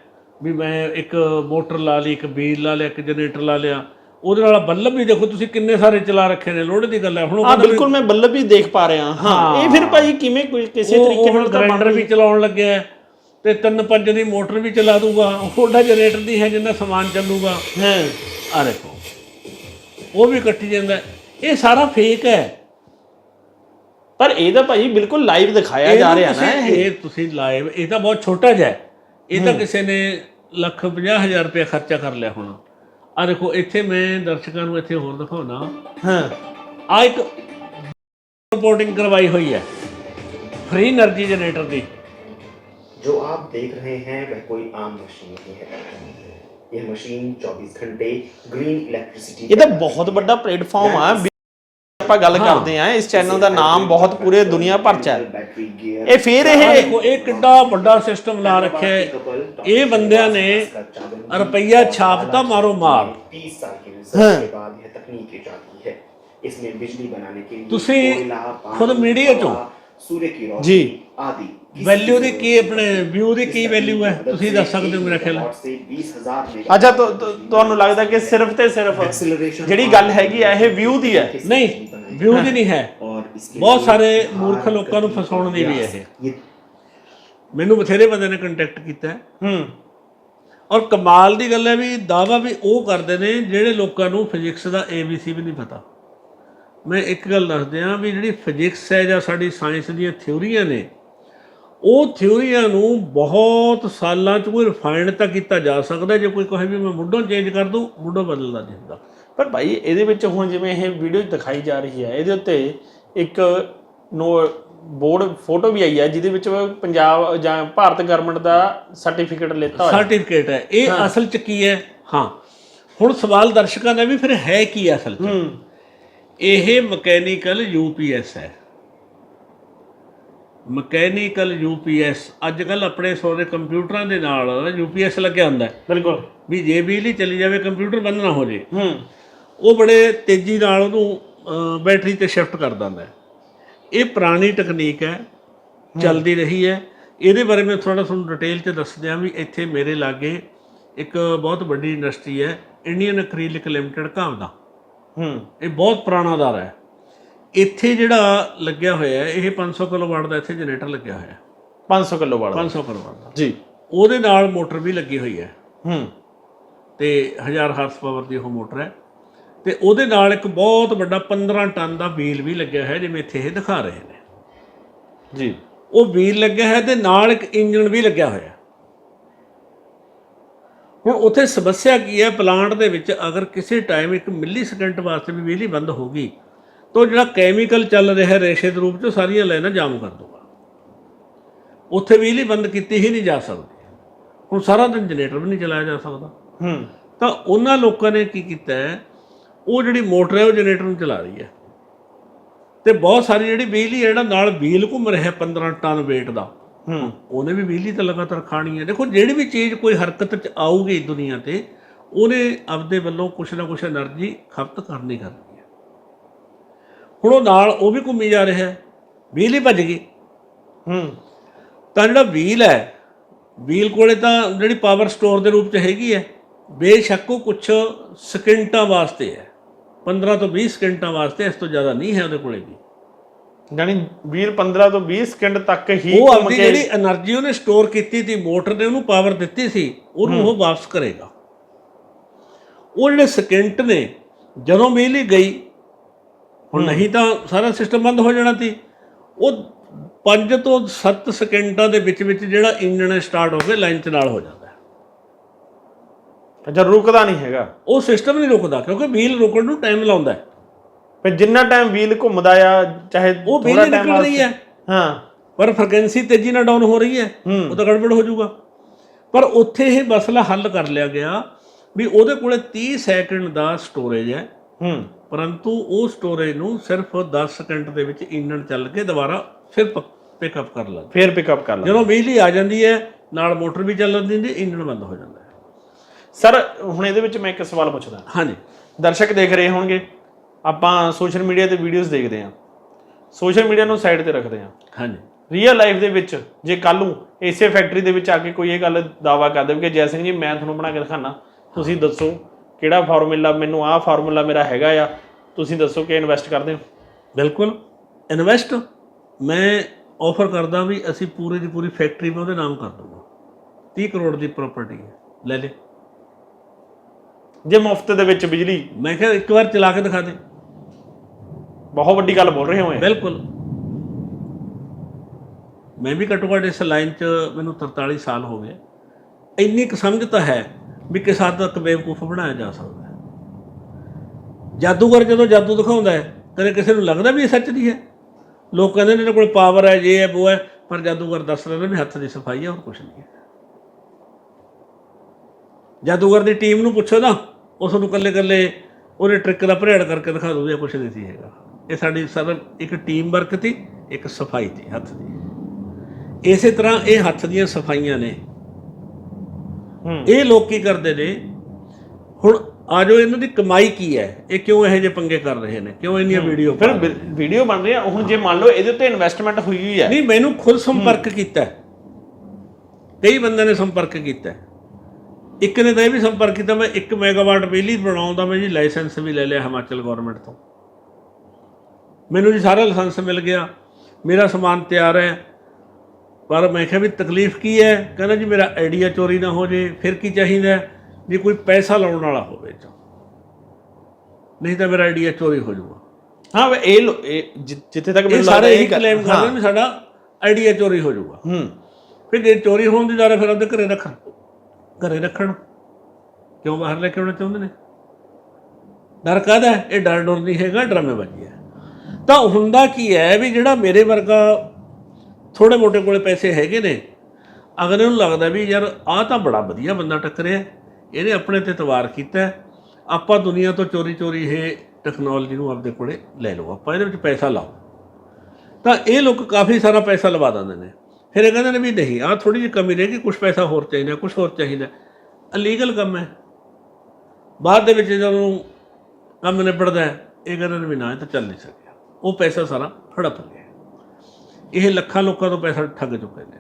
ਵੀ ਮੈਂ ਇੱਕ ਮੋਟਰ ਲਾ ਲਈ ਇੱਕ ਬੀਲ ਲਾ ਲਿਆ ਇੱਕ ਜਨਰੇਟਰ ਲਾ ਲਿਆ। ਉਹਦੇ ਨਾਲ ਬੱਲਬ ਵੀ ਦੇਖੋ ਤੁਸੀਂ ਕਿੰਨੇ ਸਾਰੇ ਚਲਾ ਰੱਖੇ ਨੇ ਲੋੜ ਦੀ ਗੱਲ ਹੈ। ਹੁਣ ਉਹ ਆ ਬਿਲਕੁਲ ਮੈਂ ਬੱਲਬ ਵੀ ਦੇਖ ਪਾ ਰਿਹਾ ਹਾਂ। ਇਹ ਫਿਰ ਭਾਈ ਕਿਵੇਂ ਕੋਈ ਕਿਸੇ ਤਰੀਕੇ ਨਾਲ ਤਾਂ ਗ੍ਰਾਈਂਡਰ ਵੀ ਚਲਾਉਣ ਲੱਗਿਆ ਹੈ, ਤੇ ਤਿੰਨ ਪੰਜ ਦੀ ਮੋਟਰ ਵੀ ਚਲਾ ਦੂਗਾ। ਉਹਦਾ ਜਨਰੇਟਰ ਦੀ ਹੈ ਜਿੰਨਾ ਸਮਾਨ ਚੱਲੂਗਾ। ਹਾਂ। ਆ ਦੇਖੋ। ਉਹ ਵੀ ਕੱਟੀ ਜਾਂਦਾ ਹੈ। ਇਹ ਸਾਰਾ ਫੇਕ ਹੈ। ਪਰ ਇਹ ਤਾਂ ਭਾਈ ਬਿਲਕੁਲ ਲਾਈਵ ਦਿਖਾਇਆ ਜਾ ਰਿਹਾ ਨਾ ਇਹ। ਤੁਸੀਂ ਲਾਈਵ ਇਹ ਤਾਂ ਬਹੁਤ ਛੋਟਾ ਜਿਹਾ ਹੈ। ਇਹ ਤਾਂ ਕਿਸੇ ਨੇ ਲੱਖ ਪੰਜਾਹ ਹਜ਼ਾਰ ਰੁਪਏ ਖਰਚਾ ਕਰ ਲਿਆ ਹੋਣਾ। ਆ ਦੇਖੋ ਇੱਥੇ ਮੈਂ ਦਰਸ਼ਕਾਂ ਨੂੰ ਇੱਥੇ ਹੋਰ ਦਿਖਾਉਣਾ। ਹਾਂ। ਆ ਇੱਕ ਰਿਪੋਰਟਿੰਗ ਕਰਵਾਈ ਹੋਈ ਹੈ ਫ੍ਰੀ એનર્ਜੀ ਜਨਰੇਟਰ ਦੀ। जो आप देख रहे हैं वह कोई आम मशीन नहीं है यह मशीन 24 घंटे ग्रीन इलेक्ट्रिसिटी ਇਹ ਤਾਂ ਬਹੁਤ ਵੱਡਾ ਪਲੇਟਫਾਰਮ ਆ ਆਪਾਂ ਗੱਲ ਕਰਦੇ ਆ ਇਸ ਚੈਨਲ ਦਾ ਨਾਮ ਬਹੁਤ ਪੂਰੇ ਦੁਨੀਆ ਭਰ ਚ ਹੈ बैटरी गियर ਇਹ ਫਿਰ ਆਹ ਇਹ ਦੇਖੋ ਇਹ ਕਿੱਡਾ ਵੱਡਾ ਸਿਸਟਮ ਲਾ ਰੱਖਿਆ ਹੈ ਇਹ ਬੰਦਿਆਂ ਨੇ ਰੁਪਈਆ ਛਾਪਤਾ ਮਾਰੋ ਮਾਰ 30 साल की रिसर्च के बाद यह तकनीक इजाद की है इसमें बिजली बनाने के लिए ਤੁਸੀਂ कोयला, ਖੁਦ पानी, media ਚੋਂ हवा, सूर्य की रोशनी जी। आदि ਵੈਲਿਊ ਦੀ ਕੀ ਆਪਣੇ ਵਿਊ ਦੀ ਕੀ ਵੈਲਿਊ ਹੈ ਤੁਸੀਂ ਦੱਸ ਸਕਦੇ ਹੋ ਮੇਰਾ ਖਿਆਲ ਹੈ। से 20000 ਅੱਛਾ ਤੁ- ਤੁ- ਤੁਹਾਨੂੰ ਲੱਗਦਾ ਕਿ ਸਿਰਫ ਤੇ ਸਿਰਫ एक्सीलरेशन ਜਿਹੜੀ ਗੱਲ ਹੈਗੀ ਆ ਇਹ ਵਿਊ ਦੀ ਹੈ ਨਹੀਂ ਵਿਊ ਦੀ ਨਹੀਂ ਹੈ। ਬਹੁਤ ਸਾਰੇ ਮੂਰਖ ਲੋਕਾਂ ਨੂੰ ਫਸਾਉਣ ਦੀ ਵੀ ਇਹ। ਮੈਨੂੰ ਬਥੇਰੇ ਬੰਦੇ ਨੇ ਕੰਟੈਕਟ ਕੀਤਾ ਹੂੰ। ਔਰ ਕਮਾਲ ਦੀ ਗੱਲ ਹੈ ਵੀ ਦਾਵਾ ਵੀ ਉਹ ਕਰਦੇ ਨੇ ਜਿਹੜੇ ਲੋਕਾਂ ਨੂੰ ਫਿਜ਼ਿਕਸ ਦਾ ABC ਵੀ ਨਹੀਂ ਪਤਾ। ਮੈਂ ਇੱਕ ਗੱਲ ਦੱਸਦੇ ਆ ਵੀ ਜਿਹੜੀ ਫਿਜ਼ਿਕਸ ਹੈ ਜਾਂ ਸਾਡੀ ਸਾਇੰਸ ਦੀਆਂ ਥਿਉਰੀਆਂ ਨੇ ਉਹ ਥਿਉਰੀਆਂ ਨੂੰ ਬਹੁਤ ਸਾਲਾਂ ਚ ਕੋਈ ਰਿਫਾਈਨ ਤਾਂ ਕੀਤਾ ਜਾ ਸਕਦਾ ਜੇ ਕੋਈ ਕਹੇ ਵੀ ਮੈਂ ਮੁੱਢੋਂ ਚੇਂਜ ਕਰ ਦੂੰ ਮੁੱਢੋਂ ਬਦਲਦਾ ਨਹੀਂ ਹੁੰਦਾ। ਪਰ ਭਾਈ ਇਹਦੇ ਵਿੱਚ ਹੁਣ ਜਿਵੇਂ ਇਹ ਵੀਡੀਓ ਦਿਖਾਈ ਜਾ ਰਹੀ ਹੈ ਇਹਦੇ ਉੱਤੇ ਇੱਕ ਨੋ ਬੋਰਡ ਫੋਟੋ ਵੀ ਆਈ ਹੈ ਜਿਹਦੇ ਵਿੱਚ ਪੰਜਾਬ ਜਾਂ ਭਾਰਤ ਗਵਰਨਮੈਂਟ ਦਾ ਸਰਟੀਫਿਕੇਟ ਲੈਤਾ ਹੋਇਆ। ਸਰਟੀਫਿਕੇਟ ਹੈ। ਇਹ ਅਸਲ ਚ ਕੀ ਹੈ? ਹਾਂ। ਹੁਣ ਸਵਾਲ ਦਰਸ਼ਕਾਂ ਦਾ ਵੀ ਫਿਰ ਹੈ ਕੀ ਅਸਲ ਚ? ਇਹ ਮਕੈਨੀਕਲ ਯੂਪੀਐਸ ਹੈ। ਮਕੈਨੀਕਲ ਯੂਪੀਐਸ ਅੱਜ ਕੱਲ ਆਪਣੇ ਸੋਰੇ ਕੰਪਿਊਟਰਾਂ ਦੇ ਨਾਲ ਯੂਪੀਐਸ ਲੱਗਿਆ ਹੁੰਦਾ ਹੈ। ਬਿਲਕੁਲ। ਵੀ ਜੇ ਬਿਜਲੀ ਚਲੀ ਜਾਵੇ ਕੰਪਿਊਟਰ ਬੰਦ ਨਾ ਹੋ ਜੇ। ਹੂੰ। ਉਹ ਬੜੇ ਤੇਜ਼ੀ ਨਾਲ ਉਹਨੂੰ ਬੈਟਰੀ ਤੇ ਸ਼ਿਫਟ ਕਰ ਦਿੰਦਾ ਹੈ। ਇਹ ਪੁਰਾਣੀ ਟੈਕਨੀਕ ਹੈ ਚੱਲਦੀ ਰਹੀ ਹੈ। ਇਹਦੇ ਬਾਰੇ ਮੈਂ ਥੋੜਾ ਤੁਹਾਨੂੰ ਡਿਟੇਲ ਚ ਦੱਸ ਦਿਆਂ ਵੀ ਇੱਥੇ ਮੇਰੇ ਲਾਗੇ ਇੱਕ ਬਹੁਤ ਵੱਡੀ ਇੰਡਸਟਰੀ ਹੈ ਇੰਡੀਅਨ ਐਕਰੀਲਿਕ ਲਿਮਟਿਡ ਘਾਵਦਾ ਹੂੰ। ਇਹ ਬਹੁਤ ਪੁਰਾਣਾ ਦਰ ਹੈ। ਇੱਥੇ ਜਿਹੜਾ ਲੱਗਿਆ ਹੋਇਆ ਹੈ ਇਹ 500 ਕਿਲੋਵਾਟ ਦਾ ਇੱਥੇ ਜਨਰੇਟਰ ਲੱਗਿਆ ਹੋਇਆ ਹੈ। 500 ਕਿਲੋ ਵਾਲਾ 500 ਕਿਲੋਵਾਟ ਦਾ। ਜੀ। ਉਹਦੇ ਨਾਲ ਮੋਟਰ ਵੀ ਲੱਗੀ ਹੋਈ ਹੈ। ਹੂੰ। ਤੇ 1000 ਹਾਰਸ ਪਾਵਰ ਦੀ ਉਹ ਮੋਟਰ ਹੈ। ਤੇ ਉਹਦੇ ਨਾਲ ਇੱਕ ਬਹੁਤ ਵੱਡਾ 15 ਟਨ ਦਾ ਵੀਲ ਵੀ ਲੱਗਿਆ ਹੋਇਆ ਜਿਵੇਂ ਇੱਥੇ ਇਹ ਦਿਖਾ ਰਹੇ ਨੇ। ਜੀ। ਉਹ ਵੀਲ ਲੱਗਿਆ ਹੈ ਤੇ ਨਾਲ ਇੱਕ ਇੰਜਨ ਵੀ ਲੱਗਿਆ ਹੋਇਆ ਹੁਣ ਉੱਥੇ ਸਮੱਸਿਆ ਕੀ ਹੈ? ਪਲਾਂਟ ਦੇ ਵਿੱਚ ਅਗਰ ਕਿਸੇ ਟਾਈਮ ਇੱਕ ਮਿਲੀ ਸਕਿੰਟ ਵਾਸਤੇ ਵੀ ਬਿਜਲੀ ਬੰਦ ਹੋ ਗਈ ਤਾਂ ਜਿਹੜਾ ਕੈਮੀਕਲ ਚੱਲ ਰਿਹਾ ਰੇਸ਼ੇ ਦੇ ਰੂਪ 'ਚ ਸਾਰੀਆਂ ਲਾਈਨਾਂ ਜਾਮ ਕਰ ਦੂਗਾ ਉੱਥੇ ਬਿਜਲੀ ਬੰਦ ਕੀਤੀ ਹੀ ਨਹੀਂ ਜਾ ਸਕਦੀ। ਹੁਣ ਸਾਰਾ ਦਿਨ ਜਨਰੇਟਰ ਵੀ ਨਹੀਂ ਚਲਾਇਆ ਜਾ ਸਕਦਾ। ਹੂੰ। ਤਾਂ ਉਹਨਾਂ ਲੋਕਾਂ ਨੇ ਕੀ ਕੀਤਾ ਹੈ? ਉਹ ਜਿਹੜੀ ਮੋਟਰ ਹੈ ਉਹ ਜਨਰੇਟਰ ਨੂੰ ਚਲਾ ਰਹੀ ਹੈ। ਤੇ ਬਹੁਤ ਸਾਰੀ ਜਿਹੜੀ ਬਿਜਲੀ ਹੈ ਜਿਹੜਾ ਨਾਲ ਬੀਲ ਘੁੰਮ ਰਿਹਾ 15 ਟਨ weight ਦਾ। ਹੂੰ। ਉਹਨੇ ਵੀ ਬਿਜਲੀ ਤਾਂ ਲਗਾਤਾਰ ਖਾਣੀ ਹੈ। ਦੇਖੋ ਜਿਹੜੀ ਵੀ ਚੀਜ਼ ਕੋਈ ਹਰਕਤ ਚ ਆਊਗੀ ਦੁਨੀਆ ਤੇ ਉਹਨੇ ਆਪਦੇ ਵੱਲੋਂ ਕੁਛ ਨਾ ਕੁਛ એનર્ਜੀ ਖਪਤ ਕਰਨੀ ਕਰਦੀ ਹੈ। ਹੁਣ ਉਹ ਨਾਲ ਉਹ ਵੀ ਘੁੰਮੀ ਜਾ ਰਿਹਾ ਬਿਜਲੀ ਭੱਜ ਗਈ। ਹੂੰ। ਤਾਂ ਜਿਹੜਾ ਬੀਲ ਹੈ ਬੀਲ ਕੋਲੇ ਤਾਂ ਜਿਹੜੀ ਪਾਵਰ ਸਟੋਰ ਦੇ ਰੂਪ ਚ ਹੈਗੀ ਹੈ ਬੇਸ਼ੱਕ ਉਹ ਕੁਛ ਸਕਿੰਟਾਂ ਵਾਸਤੇ ਹੈ। 15 ਤੋਂ 20 ਸਕਿੰਟਾਂ ਵਾਸਤੇ ਇਸ ਤੋਂ ਜ਼ਿਆਦਾ ਨਹੀਂ ਹੈ ਉਹਦੇ ਕੋਲੇ ਵੀ। ਯਾਨੀ ਵੀਰ 15 ਤੋਂ 20 ਸਕਿੰਟ ਤੱਕ ਹੀ ਉਹ ਆਪਣੀ ਜਿਹੜੀ એનર્ਜੀ ਉਹਨੇ ਸਟੋਰ ਕੀਤੀ ਸੀ ਮੋਟਰ ਨੇ ਉਹਨੂੰ ਪਾਵਰ ਦਿੱਤੀ ਸੀ ਉਹਨੂੰ ਉਹ ਵਾਪਸ ਕਰੇਗਾ। ਉਹ ਜਿਹੜੇ ਸਕਿੰਟ ਨੇ ਜਦੋਂ ਬਿਜਲੀ ਗਈ ਹੁਣ ਨਹੀਂ ਤਾਂ ਸਾਰਾ ਸਿਸਟਮ ਬੰਦ ਹੋ ਜਾਣਾ ਸੀ। ਉਹ 5 ਤੋਂ 7 ਸਕਿੰਟਾਂ ਦੇ ਵਿੱਚ ਵਿੱਚ ਜਿਹੜਾ ਇੰਜਣ ਸਟਾਰਟ ਹੋ ਕੇ ਲਾਈਨ 'ਚ ਨਾਲ ਹੋ ਜਾਂਦਾ। ਅੱਛਾ ਰੁਕਦਾ ਨਹੀਂ ਹੈਗਾ। ਉਹ ਸਿਸਟਮ ਨਹੀਂ ਰੁਕਦਾ ਕਿਉਂਕਿ ਵੀਲ ਰੁਕਣ ਨੂੰ ਟਾਈਮ ਲਾਉਂਦਾ ਹੈ। ਫਿਰ ਜਿੰਨਾ ਟਾਈਮ ਵੀਲ ਘੁੰਮਦਾ ਆ ਚਾਹੇ ਉਹ time ਨਿਕਲ ਰਹੀ ਹੈ। ਹਾਂ। ਪਰ ਫ੍ਰੀਕੁਐਂਸੀ ਤੇਜ਼ੀ ਨਾਲ ਡਾਊਨ ਹੋ ਰਹੀ ਹੈ। ਉਹ ਤਾਂ ਗੜਬੜ ਹੋ ਜਾਊਗਾ। ਪਰ ਉੱਥੇ ਇਹ ਮਸਲਾ ਹੱਲ ਕਰ ਲਿਆ ਗਿਆ ਵੀ ਉਹਦੇ ਕੋਲੇ 30 ਸੈਕਿੰਡ ਦਾ ਸਟੋਰੇਜ ਹੈ। ਹੂੰ। ਪਰੰਤੂ ਉਹ ਸਟੋਰੇਜ ਨੂੰ ਸਿਰਫ 10 ਸਕਿੰਟ ਦੇ ਵਿੱਚ ਇੰਜਣ ਚੱਲ ਕੇ ਦੁਬਾਰਾ ਫਿਰ ਪਿਕਅਪ ਕਰ ਲੈਂਦਾ। ਫਿਰ ਪਿਕਅਪ ਕਰ ਲਾ ਜਦੋਂ ਬਿਜਲੀ ਆ ਜਾਂਦੀ ਹੈ ਨਾਲ ਮੋਟਰ ਵੀ ਚੱਲ ਜਾਂਦੀ ਹੈ ਇੰਜਣ ਬੰਦ ਹੋ ਜਾਂਦਾ। ਸਰ ਹੁਣ ਇਹਦੇ ਵਿੱਚ ਮੈਂ ਇੱਕ ਸਵਾਲ ਪੁੱਛਦਾ। ਹਾਂਜੀ। ਦਰਸ਼ਕ ਦੇਖ ਰਹੇ ਹੋਣਗੇ ਆਪਾਂ ਸੋਸ਼ਲ ਮੀਡੀਆ ਤੇ ਵੀਡੀਓਜ਼ ਦੇਖਦੇ ਹਾਂ। ਸੋਸ਼ਲ ਮੀਡੀਆ ਨੂੰ ਸਾਈਡ ਤੇ ਰੱਖਦੇ ਹਾਂ। ਹਾਂਜੀ। ਰੀਅਲ ਲਾਈਫ ਦੇ ਵਿੱਚ ਜੇ ਕੱਲ ਨੂੰ ਇਸੇ ਫੈਕਟਰੀ ਦੇ ਵਿੱਚ ਆ ਕੇ ਕੋਈ ਇਹ ਗੱਲ ਦਾਵਾ ਕਰ ਦੇਵੇ ਕਿ ਜੈ ਸਿੰਘ ਜੀ ਮੈਂ ਤੁਹਾਨੂੰ ਬਣਾ ਕੇ ਦਿਖਾਣਾ ਤੁਸੀਂ ਦੱਸੋ ਕਿਹੜਾ ਫਾਰਮੂਲਾ ਮੈਨੂੰ ਆਹ ਫਾਰਮੂਲਾ ਮੇਰਾ ਹੈਗਾ ਆ। ਤੁਸੀਂ ਦੱਸੋ ਕਿ ਇਨਵੈਸਟ ਕਰਦੇ ਹੋ। ਬਿਲਕੁਲ। ਇਨਵੈਸਟ ਮੈਂ ਆਫਰ ਕਰਦਾ ਵੀ ਅਸੀਂ ਪੂਰੀ ਦੀ ਪੂਰੀ ਫੈਕਟਰੀ ਮੈਂ ਉਹਦੇ ਨਾਮ ਕਰ ਦੂੰਗਾ 30 ਕਰੋੜ ਦੀ ਪ੍ਰਾਪਰਟੀ ਹੈ। ਲੈ ਲੈ ਜੇ ਮੁਫਤ ਦੇ ਵਿੱਚ ਬਿਜਲੀ ਮੈਂ ਕਿਹਾ ਇੱਕ ਵਾਰ ਚਲਾ ਕੇ ਦਿਖਾ ਦੇ। ਬਹੁਤ ਵੱਡੀ ਗੱਲ ਬੋਲ ਰਹੇ ਹੋ ਇਹ। ਬਿਲਕੁਲ। ਮੈਂ ਵੀ ਘੱਟੋ ਘੱਟ ਇਸ ਲਾਈਨ 'ਚ ਮੈਨੂੰ 43 ਸਾਲ ਹੋ ਗਏ। ਇੰਨੀ ਕੁ ਸਮਝ ਤਾਂ ਹੈ ਵੀ ਕਿਸ ਹੱਦ ਤੱਕ ਬੇਵਕੂਫ ਬਣਾਇਆ ਜਾ ਸਕਦਾ ਹੈ। ਜਾਦੂਗਰ ਜਦੋਂ ਜਾਦੂ ਦਿਖਾਉਂਦਾ ਹੈ ਕਦੇ ਕਿਸੇ ਨੂੰ ਲੱਗਦਾ ਵੀ ਇਹ ਸੱਚ ਦੀ ਹੈ? ਲੋਕ ਕਹਿੰਦੇ ਨੇ ਇਹਦੇ ਕੋਲ ਪਾਵਰ ਹੈ ਜੇ ਹੈ ਉਹ ਹੈ ਪਰ ਜਾਦੂਗਰ ਦੱਸ ਰਿਹਾ ਵੀ ਹੱਥ ਦੀ ਸਫ਼ਾਈ ਹੈ ਹੋਰ ਕੁਝ ਨਹੀਂ ਹੈ। ਜਾਦੂਗਰ ਦੀ ਟੀਮ ਨੂੰ ਪੁੱਛੋ ਨਾ। ਉਸ ਨੂੰ ਕੱਲੇ ਕੱਲੇ ਉਹਦੇ ਟ੍ਰਿਕ ਦਾ ਭਰੇੜ ਕਰਕੇ ਦਿਖਾ ਦੂਗੇ ਕੁਝ ਨਹੀਂ ਸੀ ਹੈਗਾ। ਇਹ ਸਾਡੀ ਸਰ ਇੱਕ ਟੀਮ ਵਰਕ ਸੀ ਇੱਕ ਸਫ਼ਾਈ ਸੀ ਹੱਥ ਦੀ। ਇਸੇ ਤਰ੍ਹਾਂ ਇਹ ਹੱਥ ਦੀਆਂ ਸਫਾਈਆਂ ਨੇ। ਹੂੰ। ਇਹ ਲੋਕ ਕੀ ਕਰਦੇ ਨੇ? ਹੁਣ ਆ ਜੋ ਇਹਨਾਂ ਦੀ ਕਮਾਈ ਕੀ ਹੈ? ਇਹ ਕਿਉਂ ਇਹੋ ਜਿਹੇ ਪੰਗੇ ਕਰ ਰਹੇ ਨੇ? ਕਿਉਂ ਇੰਨੀਆਂ ਵੀਡੀਓ ਫਿਰ ਵੀਡੀਓ ਬਣ ਰਹੀ ਆ ਹੁਣ ਜੇ ਮੰਨ ਲਓ ਇਹਦੇ ਉੱਤੇ ਇਨਵੈਸਟਮੈਂਟ ਹੋਈ ਹੋਈ ਹੈ। ਨਹੀਂ ਮੈਨੂੰ ਖੁਦ ਸੰਪਰਕ ਕੀਤਾ ਹੈ। ਕਈ ਬੰਦਿਆਂ ਨੇ ਸੰਪਰਕ ਕੀਤਾ ਹੈ। ਇੱਕ ਨੇ ਤਾਂ ਇਹ ਵੀ ਸੰਪਰਕ ਕੀਤਾ ਮੈਂ 1 ਮੈਗਾਵਾਟ ਬਿਜਲੀ ਬਣਾਉਣ ਦਾ ਮੈਂ ਜੀ ਲਾਇਸੈਂਸ ਵੀ ਲੈ ਲਿਆ ਹਿਮਾਚਲ ਗਵਰਨਮੈਂਟ ਤੋਂ। ਮੈਨੂੰ ਜੀ ਸਾਰਾ ਲਾਇਸੈਂਸ ਮਿਲ ਗਿਆ ਮੇਰਾ ਸਮਾਨ ਤਿਆਰ ਹੈ। ਪਰ ਮੈਂ ਕਿਹਾ ਵੀ ਤਕਲੀਫ ਕੀ ਹੈ? ਕਹਿੰਦਾ ਜੀ ਮੇਰਾ ਆਈਡੀਆ ਚੋਰੀ ਨਾ ਹੋ ਜੇ ਫਿਰ ਕੀ ਚਾਹੀਦਾ? ਵੀ ਕੋਈ ਪੈਸਾ ਲਾਉਣ ਵਾਲਾ ਹੋਵੇ ਚ ਨਹੀਂ ਤਾਂ ਮੇਰਾ ਆਈਡੀਆ ਚੋਰੀ ਹੋ ਜਾਊਗਾ। ਹਾਂ ਇਹ ਜਿ- ਜਿੱਥੇ ਤੱਕ ਮੈਨੂੰ ਲੱਗਦਾ ਇਹੀ ਕਲੇਮ ਕਰਦੇ ਨੇ ਸਾਡਾ ਆਈਡੀਆ ਚੋਰੀ ਹੋ ਜਾਊਗਾ। ਹੂੰ। ਫਿਰ ਜੇ ਚੋਰੀ ਹੋਣ ਦੀ ਹੈ ਫਿਰ ਉਹਦੇ ਘਰੇ ਰੱਖਣ ਘਰੇ ਰੱਖਣ? ਕਿਉਂ ਬਾਹਰ ਲੈ ਕੇ ਆਉਣਾ ਚਾਹੁੰਦੇ ਨੇ? ਡਰ ਕਾਹਦਾ ਇਹ ਡਰ ਡਰ ਨਹੀਂ ਹੈਗਾ, ਡਰਾਮੇਬਾਜ਼ੀ ਹੈ। ਤਾਂ ਹੁੰਦਾ ਕੀ ਹੈ ਵੀ ਜਿਹੜਾ ਮੇਰੇ ਵਰਗਾ ਥੋੜੇ ਮੋਟੇ ਕੋਲੇ ਪੈਸੇ ਹੈਗੇ ਨੇ, ਅਗਲੇ ਨੂੰ ਲੱਗਦਾ ਵੀ ਯਾਰ ਆਹ ਤਾਂ ਬੜਾ ਵਧੀਆ ਬੰਦਾ ਟੱਕਰਿਆ ਇਹਨੇ ਆਪਣੇ ਤੇ ਤਵਾਰ ਕੀਤਾ ਆਪਾਂ ਦੁਨੀਆ ਤੋਂ ਚੋਰੀ ਚੋਰੀ ਇਹ ਟੈਕਨੋਲੋਜੀ ਨੂੰ ਆਪਦੇ ਕੋਲੇ ਲੈ ਲਓ, ਆਪਾਂ ਇਹਦੇ ਵਿੱਚ ਪੈਸਾ ਲਾਓ। ਤਾਂ ਇਹ ਲੋਕ ਕਾਫੀ ਸਾਰਾ ਪੈਸਾ ਲਵਾ ਦਿੰਦੇ ਨੇ। ਫਿਰ ਇਹ ਕਹਿੰਦੇ ਨੇ ਵੀ ਨਹੀਂ, ਆਹ ਥੋੜੀ ਜਿਹੀ ਕਮੀ ਰਹੇਗੀ ਕੁਝ ਪੈਸਾ ਹੋਰ ਚਾਹੀਦਾ ਕੁਝ ਹੋਰ ਚਾਹੀਦਾ। ਅਲੀਗਲ ਕੰਮ ਹੈ। ਬਾਅਦ ਦੇ ਵਿੱਚ ਜਦੋਂ ਕੰਮ ਨਿਬੜਦਾ ਹੈ, ਇਹ ਕਹਿੰਦੇ ਨੇ ਵੀ ਨਾ, ਇਹ ਤਾਂ ਚੱਲ ਨਹੀਂ ਸਕਿਆ। ਉਹ ਪੈਸਾ ਸਾਰਾ ਹੜਪ ਗਿਆ। ਇਹ ਲੱਖਾਂ ਲੋਕਾਂ ਤੋਂ ਪੈਸਾ ਠੱਗ ਚੁੱਕੇ ਨੇ।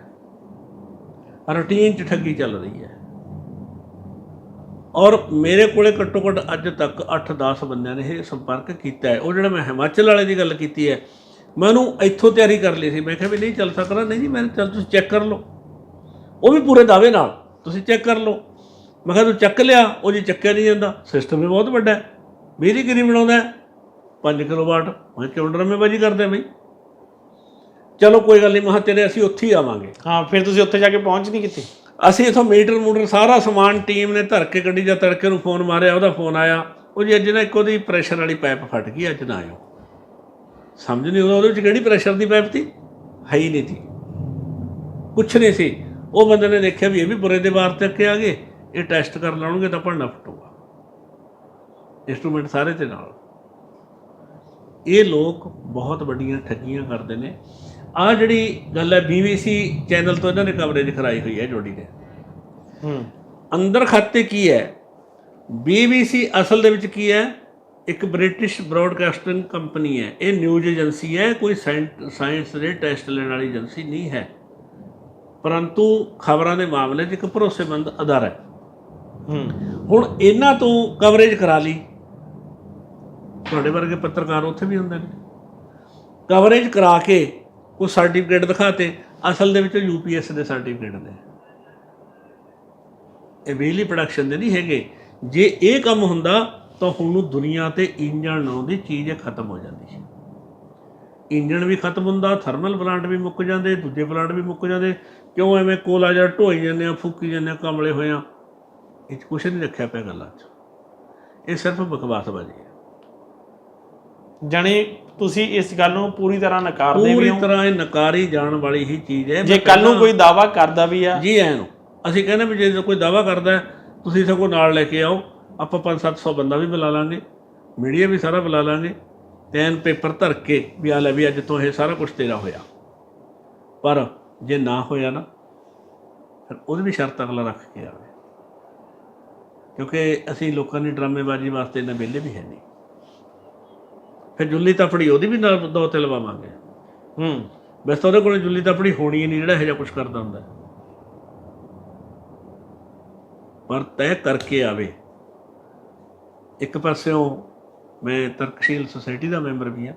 ਰੂਟੀਨ 'ਚ ਠੱਗੀ ਚੱਲ ਰਹੀ ਹੈ। ਔਰ ਮੇਰੇ ਕੋਲੇ ਘੱਟੋ ਘੱਟ ਅੱਜ ਤੱਕ 8-10 ਬੰਦਿਆਂ ਨੇ ਇਹ ਸੰਪਰਕ ਕੀਤਾ ਹੈ। ਉਹ ਜਿਹੜਾ ਮੈਂ ਹਿਮਾਚਲ ਵਾਲੇ ਦੀ ਗੱਲ ਕੀਤੀ ਹੈ ਮੈਂ ਉਹਨੂੰ ਇੱਥੋਂ ਤਿਆਰੀ ਕਰ ਲਈ ਸੀ। ਮੈਂ ਕਿਹਾ ਵੀ ਨਹੀਂ ਚੱਲ ਸਕਦਾ। ਨਹੀਂ ਜੀ ਮੈਂ ਚੱਲ ਤੁਸੀਂ ਚੈੱਕ ਕਰ ਲਓ। ਉਹ ਵੀ ਪੂਰੇ ਦਾਅਵੇ ਨਾਲ ਤੁਸੀਂ ਚੈੱਕ ਕਰ ਲਓ। ਮੈਂ ਕਿਹਾ ਤੂੰ ਚੱਕ ਲਿਆ ਉਹ ਜੀ ਚੱਕਿਆ ਨਹੀਂ ਜਾਂਦਾ ਸਿਸਟਮ ਵੀ ਬਹੁਤ ਵੱਡਾ ਹੈ। ਬਿਜਲੀ ਕਿੰਨੀ ਬਣਾਉਂਦਾ ਹੈ। 5 ਕਿਲੋਵਾਟ ਮੈਂ ਕਿਹਾ ਕਿਉਂ ਡਰਾਮੇਬਾਜ਼ੀ ਕਰਦੇ ਬਈ? ਚਲੋ ਕੋਈ ਗੱਲ ਨਹੀਂ ਮੈਂ ਕਿਹਾ ਤੇਰੇ ਅਸੀਂ ਉੱਥੇ ਹੀ ਆਵਾਂਗੇ। ਹਾਂ ਫਿਰ ਤੁਸੀਂ ਉੱਥੇ ਜਾ ਕੇ ਪਹੁੰਚ ਨਹੀਂ ਕੀਤੀ? ਅਸੀਂ ਇਥੋਂ ਮੀਟਰ ਮੂਟਰ ਸਾਰਾ ਸਮਾਨ ਟੀਮ ਨੇ ਧਰ ਕੇ ਗੱਡੀ ਜਾਂ ਤੜਕੇ ਨੂੰ ਫੋਨ ਮਾਰਿਆ ਉਹਦਾ ਫੋਨ ਆਇਆ। ਉਹ ਜੀ ਅੱਜ ਨਾ ਇੱਕ ਉਹਦੀ ਪ੍ਰੈਸ਼ਰ ਵਾਲੀ ਪਾਈਪ ਫਟ ਗਈ ਅੱਜ ਨਾ ਆਇਓ। ਸਮਝ ਨਹੀਂ ਉਹਦਾ ਉਹਦੇ ਵਿੱਚ ਕਿਹੜੀ ਪ੍ਰੈਸ਼ਰ ਦੀ ਪਾਈਪ ਸੀ ਹੈ ਹੀ ਨਹੀਂ ਸੀ ਕੁਛ ਨਹੀਂ ਸੀ। ਉਹ ਬੰਦੇ ਨੇ ਦੇਖਿਆ ਵੀ ਇਹ ਵੀ ਬੁਰੇ ਦੇ ਵਾਰ ਤੇ ਕੇ ਆ ਗਏ। ਇਹ ਟੈਸਟ ਕਰ ਲਾਉਣਗੇ ਤਾਂ ਭੰਨਾ ਫਟੂਗਾ। ਇੰਸਟਰੂਮੈਂਟ ਸਾਰੇ ਤੇ ਨਾਲ। ਇਹ ਲੋਕ ਬਹੁਤ ਵੱਡੀਆਂ ਠੱਗੀਆਂ ਕਰਦੇ ਨੇ। ਆ ਜਿਹੜੀ ਗੱਲ ਹੈ BBC ਚੈਨਲ ਤੋਂ ਇਹਨਾਂ ਨੇ ਕਵਰੇਜ ਕਰਾਈ ਹੋਈ ਹੈ ਜੋੜੀ ਨੇ। ਹੂੰ। ਅੰਦਰ ਖਾਤੇ ਕੀ ਹੈ? BBC ਅਸਲ ਦੇ ਵਿੱਚ ਕੀ ਹੈ? ਇੱਕ ਬ੍ਰਿਟਿਸ਼ ਬ੍ਰੌਡਕਾਸਟਿੰਗ ਕੰਪਨੀ ਹੈ। ਇਹ ਨਿਊਜ਼ ਏਜੰਸੀ ਹੈ ਕੋਈ ਸਾਇੰਸ ਦੇ ਟੈਸਟ ਲੈਣ ਵਾਲੀ ਏਜੰਸੀ ਨਹੀਂ ਹੈ। ਪਰੰਤੂ ਖਬਰਾਂ ਦੇ ਮਾਮਲੇ 'ਚ ਇੱਕ ਭਰੋਸੇਮੰਦ ਅਦਾਰਾ ਹੈ। ਹੁਣ ਇਹਨਾਂ ਤੋਂ ਕਵਰੇਜ ਕਰਾ ਲਈ। ਤੁਹਾਡੇ ਵਰਗੇ ਪੱਤਰਕਾਰ ਉੱਥੇ ਵੀ ਹੁੰਦੇ ਨੇ। ਕਵਰੇਜ ਕਰਾ ਕੇ ਉਹ ਸਰਟੀਫਿਕੇਟ ਦਿਖਾਤੇ ਅਸਲ ਦੇ ਵਿੱਚ ਯੂਪੀਐਸ ਦੇ ਸਰਟੀਫਿਕੇਟ ਨੇ। ਇਹ ਬਿਜਲੀ ਪ੍ਰੋਡਕਸ਼ਨ ਦੇ ਨਹੀਂ ਹੈਗੇ। ਜੇ ਇਹ ਕੰਮ ਹੁੰਦਾ ਤਾਂ ਹੁਣ ਨੂੰ ਦੁਨੀਆ ਤੇ ਇੰਜਣ ਨਾਂ ਦੀ ਚੀਜ਼ ਖਤਮ ਹੋ ਜਾਂਦੀ ਸੀ। ਇੰਜਣ ਵੀ ਖਤਮ ਹੁੰਦਾ ਥਰਮਲ ਪਲਾਂਟ ਵੀ ਮੁੱਕ ਜਾਂਦੇ ਦੂਜੇ ਪਲਾਂਟ ਵੀ ਮੁੱਕ ਜਾਂਦੇ। ਕਿਉਂ ਐਵੇਂ ਕੋਲਾ ਜਾਂ ਢੋਈ ਜਾਂਦੇ ਆ ਫੂਕੀ ਜਾਂਦੇ ਆ ਕਮਲੇ ਹੋਏ ਆ? ਇਹ ਕੁਛ ਨਹੀਂ ਰੱਖਿਆ ਪਿਆ ਗੱਲਾਂ 'ਚ। ਇਹ ਸਿਰਫ ਬਕਵਾਸਬਾਜ਼ੀ ਹੈ। ਜਾਣੀ ਤੁਸੀਂ ਇਸ ਗੱਲ ਨੂੰ ਪੂਰੀ ਤਰ੍ਹਾਂ ਨਕਾਰਦੇ ਵੀ ਪੂਰੀ ਹੋ। ਤਰ੍ਹਾਂ ਇਹ ਨਕਾਰੀ ਜਾਣ ਵਾਲੀ ਹੀ ਚੀਜ਼ ਹੈ। ਜੇ ਕੱਲ ਨੂੰ ਕੋਈ ਦਾਵਾ ਕਰਦਾ ਵੀ ਆ। ਜੀ ਐ ਨੂੰ। ਅਸੀਂ ਕਹਿੰਦੇ ਵੀ ਜੇ ਕੋਈ ਦਾਵਾ ਕਰਦਾ ਹੈ, ਤੁਸੀਂ ਸਗੋਂ ਨਾਲ ਲੈ ਕੇ ਆਓ। ਆਪਾਂ 5-700 ਬੰਦਾ ਵੀ ਬੁਲਾ ਲਾਂਗੇ ਮੀਡੀਆ ਵੀ ਸਾਰਾ ਬੁਲਾ ਲਾਂਗੇ ਤੇ ਐਨ ਪੇਪਰ ਧਰ ਕੇ ਵੀ ਆ ਲੈ ਵੀ ਅੱਜ ਤੋਂ ਇਹ ਸਾਰਾ ਕੁਝ ਤੇਰਾ ਹੋਇਆ। ਪਰ ਜੇ ਨਾ ਹੋਇਆ ਨਾ ਫਿਰ ਉਹਦੀ ਵੀ ਸ਼ਰਤ ਅਗਲਾ ਰੱਖ ਕੇ ਆਵੇ। ਕਿਉਂਕਿ ਅਸੀਂ ਲੋਕਾਂ ਦੀ ਡਰਾਮੇਬਾਜ਼ੀ ਵਾਸਤੇ ਇੰਨਾ ਵਿਹਲੇ ਵੀ ਹੈ ਨਹੀਂ। ਫਿਰ ਜੁੱਲੀ ਤਫੜੀ ਉਹਦੀ ਵੀ ਨਾਲ ਦੋ ਤੇ ਲਵਾਵਾਂਗੇ। ਹੂੰ। ਤਾਂ ਉਹਦੇ ਕੋਲ ਜੁੱਲੀ ਤਫੜੀ ਹੋਣੀ ਨਹੀਂ ਜਿਹੜਾ ਇਹੋ ਜਿਹਾ ਕੁਝ ਕਰਦਾ ਹੁੰਦਾ। ਪਰ ਤੈਅ ਕਰਕੇ ਆਵੇ ਇੱਕ ਪਾਸਿਓਂ ਮੈਂ ਤਰਕਸ਼ੀਲ ਸੁਸਾਇਟੀ ਦਾ ਮੈਂਬਰ ਵੀ ਹਾਂ।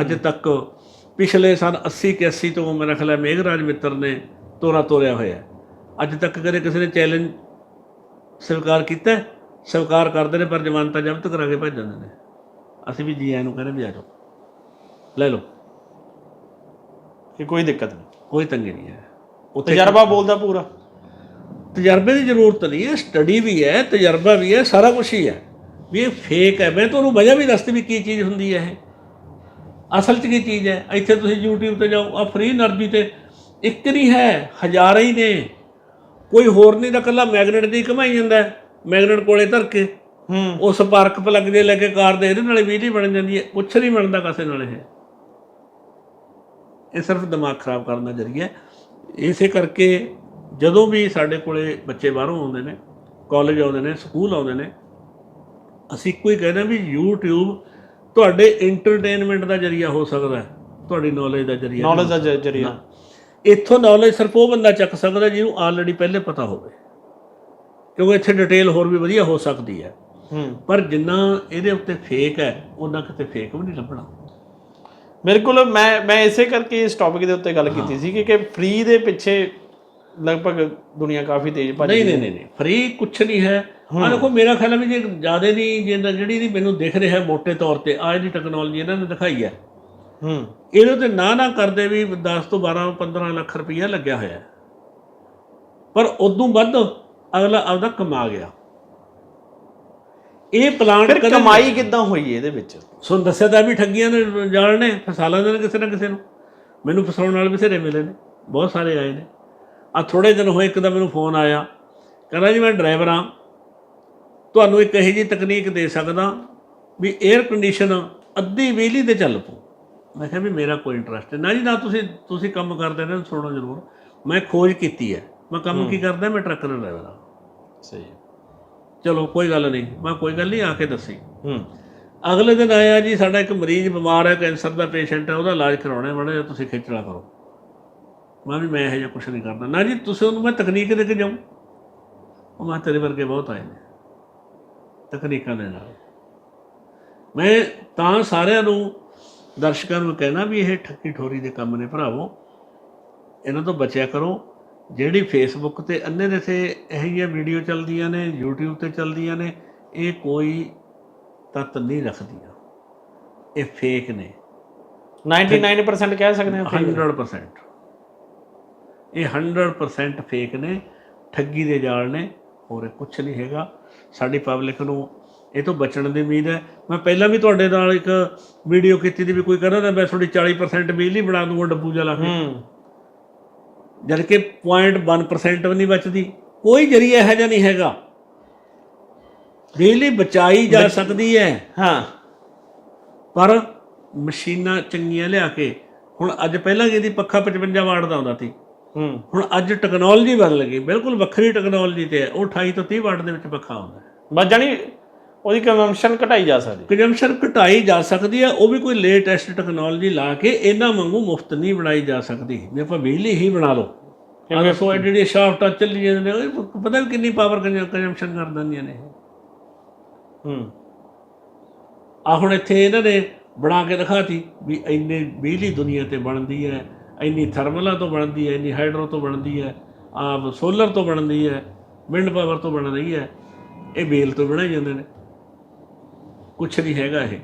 ਅੱਜ ਤੱਕ ਪਿਛਲੇ ਸਨ 80 81 ਤੋਂ ਮੇਰਾ ਖਿਆਲ ਹੈ ਮੇਘਰਾਜ ਮਿੱਤਰ ਨੇ ਤੋਰਾ ਤੋਰਿਆ ਹੋਇਆ। ਅੱਜ ਤੱਕ ਕਦੇ ਕਿਸੇ ਨੇ ਚੈਲੰਜ ਸਵੀਕਾਰ ਕੀਤਾ? ਸਵੀਕਾਰ ਕਰਦੇ ਨੇ ਪਰ ਜ਼ਮਾਨਤਾਂ ਜ਼ਬਤ ਕਰਾ ਕੇ ਭੇਜ ਜਾਂਦੇ ਨੇ। ਅਸੀਂ ਵੀ ਜੀ ਆਇਆਂ ਨੂੰ ਕਹਿੰਦੇ ਵੀ ਆ ਜਾਓ। ਲੈ ਲਓ। ਇਹ ਕੋਈ ਦਿੱਕਤ ਨਹੀਂ। ਕੋਈ ਤੰਗੀ ਨਹੀਂ ਹੈ। ਉੱਥੇ ਤਜਰਬਾ ਬੋਲਦਾ ਪੂਰਾ। ਤਜਰਬੇ ਦੀ ਜ਼ਰੂਰਤ ਨਹੀਂ ਹੈ ਸਟੱਡੀ ਵੀ ਹੈ ਤਜਰਬਾ ਵੀ ਹੈ ਸਾਰਾ ਕੁਝ ਹੀ ਹੈ। ਵੀ ਇਹ ਫੇਕ ਹੈ। ਮੈਂ ਤੁਹਾਨੂੰ ਵਜ੍ਹਾ ਵੀ ਦੱਸਦੀ ਵੀ ਕੀ ਚੀਜ਼ ਹੁੰਦੀ ਹੈ ਇਹ। ਅਸਲ 'ਚ ਕੀ ਚੀਜ਼ ਹੈ? ਇੱਥੇ ਤੁਸੀਂ YouTube ਤੇ ਜਾਓ ਆ ਫ੍ਰੀ ਨਰਬੀ ਤੇ ਇੱਕ ਨਹੀਂ ਹੈ ਹਜ਼ਾਰਾਂ ਹੀ ਨੇ। ਕੋਈ ਹੋਰ ਨਹੀਂ ਤਾਂ ਕੱਲਾ ਮੈਗਨੇਟ ਦੀ ਕਮਾਈ ਜਾਂਦਾ ਮੈਗਨੇਟ ਕੋਲੇ ਧਰ ਕੇ ਹੂੰ। ਉਹ ਸਪਾਰਕ ਪਲੱਗ ਦੇ ਲੈ ਕੇ ਕਾਰ ਦੇ ਇਹਦੇ ਨਾਲੇ ਬਿਜਲੀ ਬਣ ਜਾਂਦੀ ਹੈ। ਕੁਛ ਨਹੀਂ ਬਣਦਾ ਕਿਸੇ ਨਾਲ ਇਹ। ਇਹ ਸਿਰਫ ਦਿਮਾਗ ਖਰਾਬ ਕਰਨ ਦਾ ਜ਼ਰੀਆ ਇਸੇ ਕਰਕੇ ਜਦੋਂ ਵੀ ਸਾਡੇ ਕੋਲੇ ਬੱਚੇ ਬਾਹਰੋਂ ਆਉਂਦੇ ਨੇ ਕਾਲਜ ਆਉਂਦੇ ਨੇ ਸਕੂਲ ਆਉਂਦੇ ਨੇ ਅਸੀਂ ਇੱਕੋ ਹੀ ਕਹਿੰਦੇ ਵੀ YouTube ਤੁਹਾਡੇ ਐਂਟਰਟੇਨਮੈਂਟ ਦਾ ਜ਼ਰੀਆ ਹੋ ਸਕਦਾ ਹੈ ਤੁਹਾਡੀ ਨੌਲੇਜ ਦਾ ਜ਼ਰੀਆ ਨੌਲੇਜ ਦਾ ਜਰੀਆ। ਇੱਥੋਂ ਨੌਲੇਜ ਸਿਰਫ ਉਹ ਬੰਦਾ ਚੱਕ ਸਕਦਾ ਜਿਹਨੂੰ ਆਲਰੇਡੀ ਪਹਿਲੇ ਪਤਾ ਹੋਵੇ ਕਿਉਂਕਿ ਇੱਥੇ ਡਿਟੇਲ ਹੋਰ ਵੀ ਵਧੀਆ ਹੋ ਸਕਦੀ ਹੈ। ਪਰ ਜਿੰਨਾ ਇਹਦੇ ਉੱਤੇ ਫੇਕ ਹੈ ਉਹਨਾਂ ਕਿਤੇ ਫੇਕ ਵੀ ਨਹੀਂ ਲੱਭਣਾ। ਬਿਲਕੁਲ ਮੈਂ ਮੈਂ ਇਸੇ ਕਰਕੇ ਇਸ ਟੌਪਿਕ ਦੇ ਉੱਤੇ ਗੱਲ ਕੀਤੀ ਸੀ ਕਿ ਕਿ ਫ੍ਰੀ ਦੇ ਪਿੱਛੇ ਲਗਭਗ ਦੁਨੀਆ ਕਾਫੀ ਤੇਜ਼ ਭੱਜ ਨਹੀਂ ਨਹੀਂ ਨਹੀਂ ਫ੍ਰੀ ਕੁਛ ਨਹੀਂ ਹੈ। ਆ ਦੇਖੋ ਮੇਰਾ ਖਿਆਲ ਹੈ ਵੀ ਜੇ ਜ਼ਿਆਦਾ ਨਹੀਂ ਜੇ ਨਾ- ਜਿਹੜੀ ਦੀ ਮੈਨੂੰ ਦਿਖ ਰਿਹਾ ਮੋٹے ਤੌਰ ਤੇ ਆ ਜਿਹੜੀ ਟੈਕਨੋਲੋਜੀ ਇਹਨਾਂ ਨੇ ਦਿਖਾਈ ਹੈ ਹੂੰ। ਇਹਦੇ ਤੇ ਨਾ ਨਾ ਕਰਦੇ ਵੀ 10 ਤੋਂ 12 15 ਲੱਖ ਰੁਪਈਆ ਲੱਗਿਆ ਹੋਇਆ ਹੈ। ਪਰ ਉਦੋਂ ਵੱਧ ਅਗਲਾ ਆਪਦਾ ਕਮਾ ਗਿਆ। ਇਹ ਕਦੇ ਕਮਾਈ ਕਿੱਦਾਂ ਹੋਈ ਇਹਦੇ ਵਿੱਚ? ਸੁਣ ਦੱਸਿਆ ਤਾਂ ਵੀ ਠੱਗੀਆਂ ਨੇ ਜਾਲ ਨੇ ਫਸਾ ਲੈਂਦੇ ਨੇ ਕਿਸੇ ਨਾ ਕਿਸੇ ਨੂੰ। ਮੈਨੂੰ ਫਸਾਉਣ ਵਾਲੇ ਬਥੇਰੇ ਮਿਲੇ ਨੇ ਬਹੁਤ ਸਾਰੇ ਆਏ ਨੇ। ਆ ਥੋੜੇ ਦਿਨ ਹੋਏ ਇੱਕ ਦਾ ਮੈਨੂੰ ਫੋਨ ਆਇਆ। ਕਹਿੰਦਾ ਜੀ ਮੈਂ ਡਰਾਈਵਰ ਹਾਂ। ਤੁਹਾਨੂੰ ਇੱਕ ਇਹੋ ਜਿਹੀ ਤਕਨੀਕ ਦੇ ਸਕਦਾ ਵੀ 에ਅਰ ਕੰਡੀਸ਼ਨ ਅੱਧੀ ਬਿਜਲੀ ਤੇ ਚੱਲ ਪਊ। ਮੈਂ ਕਿਹਾ ਵੀ ਮੇਰਾ ਕੋਈ ਇੰਟਰਸਟ ਨਾ। ਜੀ ਨਾ ਤੁਸੀਂ ਤੁਸੀਂ ਕੰਮ ਕਰਦੇ ਨੇ ਸੁਣੋ ਜ਼ਰੂਰ। ਮੈਂ ਖੋਜ ਕੀਤੀ ਹੈ। ਮੈਂ ਕੰਮ ਕੀ ਕਰਦਾ? ਮੈਂ ਟਰੱਕ ਦਾ ਡਰਾਈਵਰ ਹਾਂ। ਸਹੀ ਚਲੋ ਕੋਈ ਗੱਲ ਨਹੀਂ। ਮੈਂ ਕੋਈ ਗੱਲ ਨਹੀਂ ਆ ਕੇ ਦੱਸੀ। ਹੂੰ। ਅਗਲੇ ਦਿਨ ਆਇਆ ਜੀ ਸਾਡਾ ਇੱਕ ਮਰੀਜ਼ ਬਿਮਾਰ ਹੈ ਕੈਂਸਰ ਦਾ ਪੇਸ਼ੈਂਟ ਹੈ ਉਹਦਾ ਇਲਾਜ ਕਰਾਉਣਾ ਹੈ। ਮਾੜਾ ਜਿਹਾ ਤੁਸੀਂ ਖੇਚਲਾ ਕਰੋ। ਮੈਂ ਵੀ ਮੈਂ ਇਹੋ ਜਿਹਾ ਕੁਛ ਨਹੀਂ ਕਰਦਾ। ਨਾ ਜੀ ਤੁਸੀਂ ਉਹਨੂੰ ਮੈਂ ਤਕਨੀਕ ਦੇ ਕੇ ਜਾਉਂ ਉਹ ਮੈਂ ਤੇਰੇ ਵਰਗੇ ਬਹੁਤ ਆਏ ਨੇ। ਤਕਨੀਕਾਂ ਦੇ ਨਾਲ। ਮੈਂ ਤਾਂ ਸਾਰਿਆਂ ਨੂੰ ਦਰਸ਼ਕਾਂ ਨੂੰ ਕਹਿਣਾ ਵੀ ਇਹ ਠੱਗੀ ਠੋਰੀ ਦੇ ਕੰਮ ਨੇ ਭਰਾਵੋ। ਇਹਨਾਂ ਤੋਂ ਬਚਿਆ ਕਰੋ। ਜਿਹੜੀ ਫੇਸਬੁੱਕ ਤੇ ਅੰਨੇ ਦੇ ਤੇ ਇਹੋ ਜਿਹੀਆਂ ਵੀਡੀਓ ਚੱਲਦੀਆਂ ਨੇ YouTube ਤੇ ਚੱਲਦੀਆਂ ਨੇ ਇਹ ਕੋਈ ਤੱਤ ਨਹੀਂ ਰੱਖਦੀਆਂ। ਇਹ ਫੇਕ ਨੇ। 99% ਕਹਿ ਸਕਦੇ ਹਾਂ fake। 100% ਇਹ 100% ਫੇਕ ਨੇ ਠੱਗੀ ਦੇ ਜਾਲ ਨੇ ਹੋਰ ਕੁਝ ਨਹੀਂ ਹੈਗਾ। ਸਾਡੀ ਪਬਲਿਕ ਨੂੰ ਇਹ ਤੋਂ ਬਚਣ ਦੀ ਉਮੀਦ ਹੈ। ਮੈਂ ਪਹਿਲਾਂ ਵੀ ਤੁਹਾਡੇ ਨਾਲ ਇੱਕ ਵੀਡੀਓ ਕੀਤੀ ਦੀ ਵੀ ਕੋਈ ਕਹਿੰਦਾ ਤਾਂ ਮੈਂ ਤੁਹਾਡੀ 40% ਬਿਜਲੀ ਬਣਾ ਦੂੰਗਾ ਡੱਬੂ ਜਿਹਾ ਲਾ ਕੇ। ਜਦ ਕਿ 0.1% ਵੀ ਨਹੀਂ ਬਚਦੀ। ਕੋਈ ਜਰੀਆ ਇਹੋ ਜਿਹਾ ਨਹੀਂ ਹੈਗਾ। ਬਿਜਲੀ ਬਚਾਈ ਜਾ ਸਕਦੀ ਹੈ। ਹਾਂ। ਪਰ ਮਸ਼ੀਨਾਂ ਚੰਗੀਆਂ ਲਿਆ ਕੇ ਹੁਣ ਅੱਜ ਪਹਿਲਾਂ ਜਿਹਦੀ ਪੱਖਾ 55 ਵਾਟ ਦਾ ਆਉਂਦਾ ਸੀ। ਹੁਣ ਅੱਜ ਟੈਕਨੋਲੋਜੀ ਬਦਲ ਗਈ ਬਿਲਕੁਲ ਵੱਖਰੀ ਟੈਕਨੋਲੋਜੀ ਤੇ ਹੈ। ਉਹ 28 ਤੋਂ 30 ਵਾਟ ਦੇ ਵਿੱਚ ਪੱਖਾ ਆਉਂਦਾ ਬਸ ਜਾਨੀ ਉਹਦੀ ਕੰਜ਼ੰਪਸ਼ਨ ਘਟਾਈ ਜਾ ਸਕਦੀ ਕੰਜੰਪਸ਼ਨ ਘਟਾਈ ਜਾ ਸਕਦੀ ਹੈ ਉਹ ਵੀ ਕੋਈ ਲੇਟੈਸਟ ਟੈਕਨੋਲੋਜੀ ਲਾ ਕੇ ਇਹਨਾਂ ਵਾਂਗੂ ਮੁਫਤ ਨਹੀਂ ਬਣਾਈ ਜਾ ਸਕਦੀ। ਵੀ ਆਪਾਂ ਬਿਜਲੀ ਹੀ ਬਣਾ ਲਓ ਦੱਸੋ ਇਹ ਜਿਹੜੀ ਸ਼ਾਫਟ ਚੱਲੀ ਜਾਂਦੇ ਨੇ ਪਤਾ ਵੀ ਕਿੰਨੀ ਪਾਵਰ ਕੰਜੰਪਸ਼ਨ ਕਰ ਦਿੰਦੀਆਂ ਨੇ ਹੂੰ। ਆ ਹੁਣ ਇੱਥੇ ਇਹਨਾਂ ਨੇ ਬਣਾ ਕੇ ਦਿਖਾਤੀ ਵੀ ਇੰਨੇ ਬਿਜਲੀ ਦੁਨੀਆ ਤੇ ਬਣਦੀ ਹੈ ਇੰਨੀ ਥਰਮਲਾਂ ਤੋਂ ਬਣਦੀ ਹੈ, ਇੰਨੀ ਹਾਈਡਰੋ ਤੋਂ ਬਣਦੀ ਹੈ ਆ ਸੋਲਰ ਤੋਂ ਬਣਦੀ ਹੈ, ਵਿੰਡ ਪਾਵਰ ਤੋਂ ਬਣ ਰਹੀ ਹੈ, ਇਹ ਬੇਲ ਤੋਂ ਬਣਾਈ ਜਾਂਦੇ ਨੇ। ਕੁਛ ਨਹੀਂ ਹੈਗਾ ਇਹ।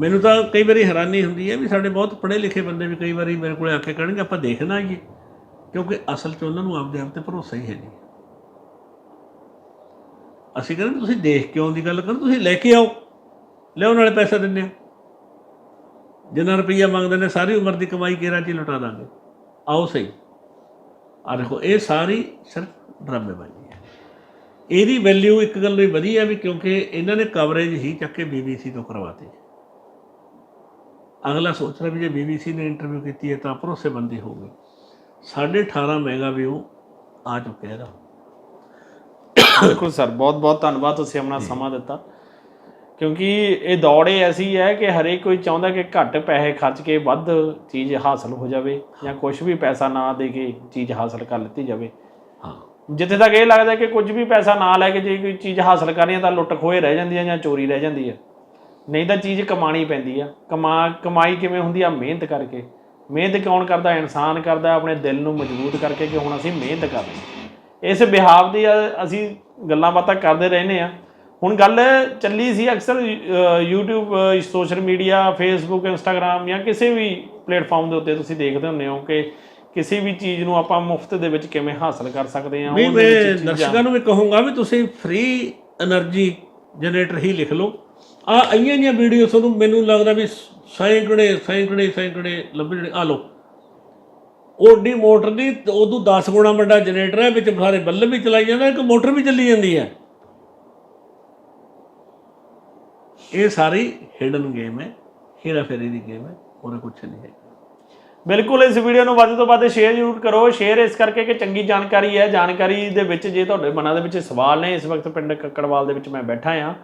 ਮੈਨੂੰ ਤਾਂ ਕਈ ਵਾਰੀ ਹੈਰਾਨੀ ਹੁੰਦੀ ਹੈ ਵੀ ਸਾਡੇ ਬਹੁਤ ਪੜ੍ਹੇ ਲਿਖੇ ਬੰਦੇ ਵੀ ਕਈ ਵਾਰੀ ਮੇਰੇ ਕੋਲੇ ਆ ਕੇ ਕਹਿਣਗੇ, ਆਪਾਂ ਦੇਖਣਾ ਆਈਏ। ਕਿਉਂਕਿ ਅਸਲ 'ਚ ਉਹਨਾਂ ਨੂੰ ਆਪਦੇ ਆਪ ਤੇ ਭਰੋਸਾ ਹੀ ਹੈ ਨਹੀਂ। ਅਸੀਂ ਕਹਿੰਦੇ, ਤੁਸੀਂ ਦੇਖ ਕੇ ਆਉਣ ਦੀ ਗੱਲ ਕਰੋ, ਤੁਸੀਂ ਲੈ ਕੇ ਆਓ। ਲਿਆਉਣ ਵਾਲੇ ਪੈਸਾ ਦਿੰਦੇ ਆ ਜਿੰਨਾ ਰੁਪਈਆ ਮੰਗਦੇ ਨੇ ਸਾਰੀ ਉਮਰ ਦੀ ਕਮਾਈ ਕੇਰਾਂ 'ਚ ਲੁਟਾ ਦਾਂਗੇ। ਆਓ ਸਹੀ। ਆ ਦੇਖੋ ਇਹ ਸਾਰੀ ਸਿਰਫ ਡਰਾਮੇਬਾਜ਼ੀ ਹੈ। ਇਹਦੀ ਵੈਲਿਊ ਇੱਕ ਗੱਲ ਵੀ ਵਧੀਆ ਵੀ ਕਿਉਂਕਿ ਇਹਨਾਂ ਨੇ ਕਵਰੇਜ ਹੀ ਚੱਕ ਕੇ ਬੀਬੀਸੀ ਤੋਂ ਕਰਵਾਤੀ ਅਗਲਾ ਸੋਚ ਰਿਹਾ ਵੀ ਜੇ ਬੀਬੀਸੀ ਨੇ ਇੰਟਰਵਿਊ ਕੀਤੀ ਹੈ ਤਾਂ ਭਰੋਸੇਮੰਦੀ ਹੋਊਗੀ। 18.5 ਮੈਗਾ ਵਿਊ ਆ ਚੁੱਕਿਆ ਇਹਦਾ। ਬਿਲਕੁਲ ਸਰ ਬਹੁਤ ਬਹੁਤ ਧੰਨਵਾਦ ਤੁਸੀਂ ਆਪਣਾ ਸਮਾਂ ਦਿੱਤਾ। ਕਿਉਂਕਿ ਇਹ ਦੌੜ ਹੀ ਐਸੀ ਹੈ ਕਿ ਹਰੇਕ ਕੋਈ ਚਾਹੁੰਦਾ ਕਿ ਘੱਟ ਪੈਸੇ ਖਰਚ ਕੇ ਵੱਧ ਚੀਜ਼ ਹਾਸਲ ਹੋ ਜਾਵੇ ਜਾਂ ਕੁਝ ਵੀ ਪੈਸਾ ਨਾ ਦੇ ਕੇ ਚੀਜ਼ ਹਾਸਲ ਕਰ ਲਿੱਤੀ ਜਾਵੇ। ਹਾਂ। ਜਿੱਥੇ ਤੱਕ ਇਹ ਲੱਗਦਾ ਕਿ ਕੁਝ ਵੀ ਪੈਸਾ ਨਾ ਲੈ ਕੇ ਜੇ ਕੋਈ ਚੀਜ਼ ਹਾਸਲ ਕਰਨੀ ਹੈ ਤਾਂ ਲੁੱਟ ਖੋਏ ਰਹਿ ਜਾਂਦੀ ਹੈ ਜਾਂ ਚੋਰੀ ਰਹਿ ਜਾਂਦੀ ਹੈ। ਨਹੀਂ ਤਾਂ ਚੀਜ਼ ਕਮਾਣੀ ਪੈਂਦੀ ਆ। ਕਮਾ ਕਮਾਈ ਕਿਵੇਂ ਹੁੰਦੀ ਆ? ਮਿਹਨਤ ਕਰਕੇ। ਮਿਹਨਤ ਕੌਣ ਕਰਦਾ? ਇਨਸਾਨ ਕਰਦਾ ਆਪਣੇ ਦਿਲ ਨੂੰ ਮਜ਼ਬੂਤ ਕਰਕੇ ਕਿ ਹੁਣ ਅਸੀਂ ਮਿਹਨਤ ਕਰ ਰਹੇ ਹਾਂ। ਇਸ ਬਿਹਾਵ ਦੀ ਅਸੀਂ ਗੱਲਾਂ ਬਾਤਾਂ ਕਰਦੇ ਰਹਿੰਦੇ ਆ ਹੁਣ ਗੱਲ ਚੱਲੀ ਸੀ ਅਕਸਰ YouTube social media Facebook Instagram ਜਾਂ ਕਿਸੇ ਵੀ ਪਲੇਟਫਾਰਮ ਦੇ ਉੱਤੇ ਤੁਸੀਂ ਦੇਖਦੇ ਹੁੰਦੇ ਹੋ ਕਿ ਕਿਸੇ ਵੀ ਚੀਜ਼ ਨੂੰ ਆਪਾਂ ਮੁਫਤ ਦੇ ਵਿੱਚ ਕਿਵੇਂ ਹਾਸਲ ਕਰ ਸਕਦੇ ਹਾਂ ਵੀ ਮੈਂ ਦਰਸ਼ਕਾਂ ਨੂੰ ਵੀ ਕਹੂੰਗਾ ਵੀ ਤੁਸੀਂ ਫ੍ਰੀ એનર્ਜੀ ਜਨਰੇਟਰ ਹੀ ਲਿਖ ਲਓ। ਆ ਆਈਆਂ ਜੀਆਂ ਵੀਡੀਓ ਤੁਹਾਨੂੰ ਮੈਨੂੰ ਲੱਗਦਾ ਵੀ ਸੈਂਕੜੇ ਸੈਂਕੜੇ ਸੈਂਕੜੇ ਲੱਭ ਜਿਹੜੇ ਆ ਲਓ। ਉਹਦੀ ਮੋਟਰ ਦੀ ਉਦੋਂ 10 ਗੁਣਾ ਵੱਡਾ ਜਨਰੇਟਰ ਹੈ ਵਿੱਚ ਸਾਰੇ ਬੱਲਬ ਵੀ ਚਲਾਈ ਜਾਂਦਾ ਇੱਕ ਮੋਟਰ ਵੀ ਚੱਲੀ ਜਾਂਦੀ ਹੈ। ਇਹ ਸਾਰੀ ਹਿਡਨ ਗੇਮ ਹੈ ਹੇਰਾ ਫੇਰੀ ਦੀ ਗੇਮ ਹੈ, ਹੋਰ ਕੁਝ ਨਹੀਂ ਹੈ। ਬਿਲਕੁਲ ਇਸ ਵੀਡੀਓ ਨੂੰ ਵੱਧ ਤੋਂ ਵੱਧ ਸ਼ੇਅਰ ਜ਼ਰੂਰ ਕਰੋ। ਸ਼ੇਅਰ ਇਸ ਕਰਕੇ ਕਿ ਚੰਗੀ ਜਾਣਕਾਰੀ ਹੈ। ਜਾਣਕਾਰੀ ਦੇ ਵਿੱਚ ਜੇ ਤੁਹਾਡੇ ਮਨਾਂ ਦੇ ਵਿੱਚ ਸਵਾਲ ਨੇ, ਇਸ ਵਕਤ ਪਿੰਡ ਕੱਕੜਵਾਲ ਦੇ ਵਿੱਚ ਮੈਂ ਬੈਠਾ ਹਾਂ।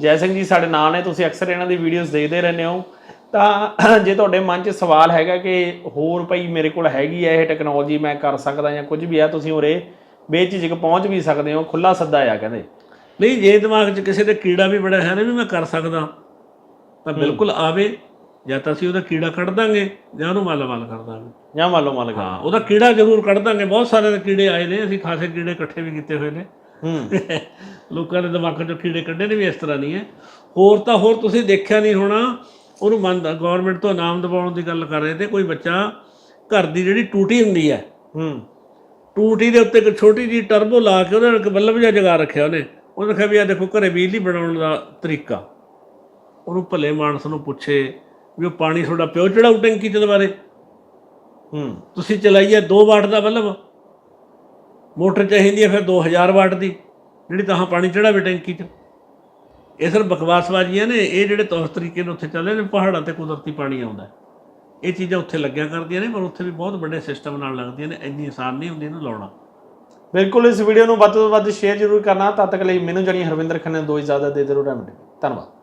ਜੈ ਸਿੰਘ ਜੀ, ਸਾਡੇ ਨਾਲ ਨੇ, ਤੁਸੀਂ ਅਕਸਰ ਇਹਨਾਂ ਦੀ ਵੀਡੀਓਜ਼ ਦੇਖਦੇ ਰਹਿੰਦੇ ਹੋ। ਤਾਂ ਜੇ ਤੁਹਾਡੇ ਮਨ 'ਚ ਸਵਾਲ ਹੈਗਾ ਕਿ ਹੋਰ ਭਈ ਮੇਰੇ ਕੋਲ ਹੈਗੀ ਹੈ ਇਹ ਟੈਕਨੋਲੋਜੀ ਮੈਂ ਕਰ ਸਕਦਾ ਜਾਂ ਕੁਝ ਵੀ ਹੈ, ਤੁਸੀਂ ਉਰੇ ਬੇਝਿਜਕ ਪਹੁੰਚ ਵੀ ਸਕਦੇ ਹੋ ਖੁੱਲਾ ਸੱਦਾ ਆ ਕਹਿੰਦੇ। ਨਹੀਂ ਜੇ ਦਿਮਾਗ 'ਚ ਕਿਸੇ ਦੇ ਕੀੜਾ ਵੀ ਬੜਾ ਹੈ ਨਾ ਵੀ ਮੈਂ ਕਰ ਸਕਦਾ। ਤਾਂ ਬਿਲਕੁਲ ਆਵੇ ਜਾਂ ਤਾਂ ਅਸੀਂ ਉਹਦਾ ਕੀੜਾ ਕੱਢ ਦਾਂਗੇ ਜਾਂ ਉਹਨੂੰ ਮੱਲ ਮੱਲ ਕਰ ਦਾਂਗੇ। ਜਾਂ ਮੰਨ ਲਓ ਹਾਂ ਉਹਦਾ ਕੀੜਾ ਜ਼ਰੂਰ ਕੱਢ ਦਾਂਗੇ। ਬਹੁਤ ਸਾਰੇ ਦੇ ਕੀੜੇ ਆਏ ਨੇ ਅਸੀਂ ਖਾਸੇ ਕੀੜੇ ਇਕੱਠੇ ਵੀ ਕੀਤੇ ਹੋਏ ਨੇ। ਹੂੰ। ਲੋਕਾਂ ਦੇ ਦਿਮਾਗਾਂ 'ਚੋਂ ਕੀੜੇ ਕੱਢੇ ਨੇ ਵੀ ਇਸ ਤਰ੍ਹਾਂ ਨਹੀਂ ਹੈ। ਹੋਰ ਤਾਂ ਹੋਰ ਤੁਸੀਂ ਦੇਖਿਆ ਨਹੀਂ ਹੋਣਾ ਉਹਨੂੰ ਮੰਨਦਾ ਗਵਰਨਮੈਂਟ ਤੋਂ ਇਨਾਮ ਦਿਵਾਉਣ ਦੀ ਗੱਲ ਕਰ ਰਹੇ ਤੇ ਕੋਈ ਬੱਚਾ ਘਰ ਦੀ ਜਿਹੜੀ ਟੂਟੀ ਹੁੰਦੀ ਹੈ ਹੂੰ। ਟੂਟੀ ਦੇ ਉੱਤੇ ਇੱਕ ਛੋਟੀ ਜਿਹੀ ਟਰਬੋ ਲਾ ਕੇ ਉਹਦੇ ਨਾਲ ਇੱਕ ਬੱਲਬ ਜਿਹਾ ਜਗਾ ਰੱਖਿਆ ਉਹਨੇ। ਉਹਨੇ ਕਿਹਾ ਵੀ ਆ ਦੇਖੋ ਘਰੇ ਬਿਜਲੀ ਬਣਾਉਣ ਦਾ ਤਰੀਕਾ। ਉਹਨੂੰ ਭਲੇ ਮਾਨਸ ਨੂੰ ਪੁੱਛੇ ਵੀ ਉਹ ਪਾਣੀ ਤੁਹਾਡਾ ਪਿਓ ਚੜਾਉ ਟੈਂਕੀ ਚ ਦੁਬਾਰੇ ਹੂੰ। ਤੁਸੀਂ ਚਲਾਈਏ 2 ਵਾਟ ਦਾ ਬੱਲਬ ਮੋਟਰ ਚਾਹੀਦੀ ਹੈ ਫਿਰ 2000 ਵਾਟ ਦੀ ਜਿਹੜੀ ਤਾਂ ਪਾਣੀ ਚੜਾਵੇ ਟੈਂਕੀ 'ਚ। ਇਹ ਸਰ ਬਕਵਾਸਬਾਜ਼ੀਆਂ ਨੇ ਇਹ ਜਿਹੜੇ ਤੌਰ ਤਰੀਕੇ ਨੇ ਉੱਥੇ ਚੱਲੇ ਨੇ ਪਹਾੜਾਂ ਤੇ ਕੁਦਰਤੀ ਪਾਣੀ ਆਉਂਦਾ। ਇਹ ਚੀਜ਼ਾਂ ਉੱਥੇ ਲੱਗਿਆ ਕਰਦੀਆਂ ਨੇ ਪਰ ਉੱਥੇ ਵੀ ਬਹੁਤ ਵੱਡੇ ਸਿਸਟਮ ਨਾਲ ਲੱਗਦੀਆਂ ਨੇ ਇੰਨੀ ਆਸਾਨ ਨਹੀਂ ਹੁੰਦੀ ਇਹਨੂੰ ਲਾਉਣਾ। ਬਿਲਕੁਲ, ਇਸ ਵੀਡੀਓ ਨੂੰ ਵੱਧ ਤੋਂ ਵੱਧ ਸ਼ੇਅਰ ਜ਼ਰੂਰ ਕਰਨਾ। ਤਦ ਤੱਕ ਲਈ ਮੈਨੂੰ ਜਣੀ ਹਰਵਿੰਦਰ ਖੰਨੇ ਦੋ ਇਜਾਜ਼ਤ ਦੇ ਦਿਓ ਰਹਿਮਤ ਧੰਨਵਾਦ।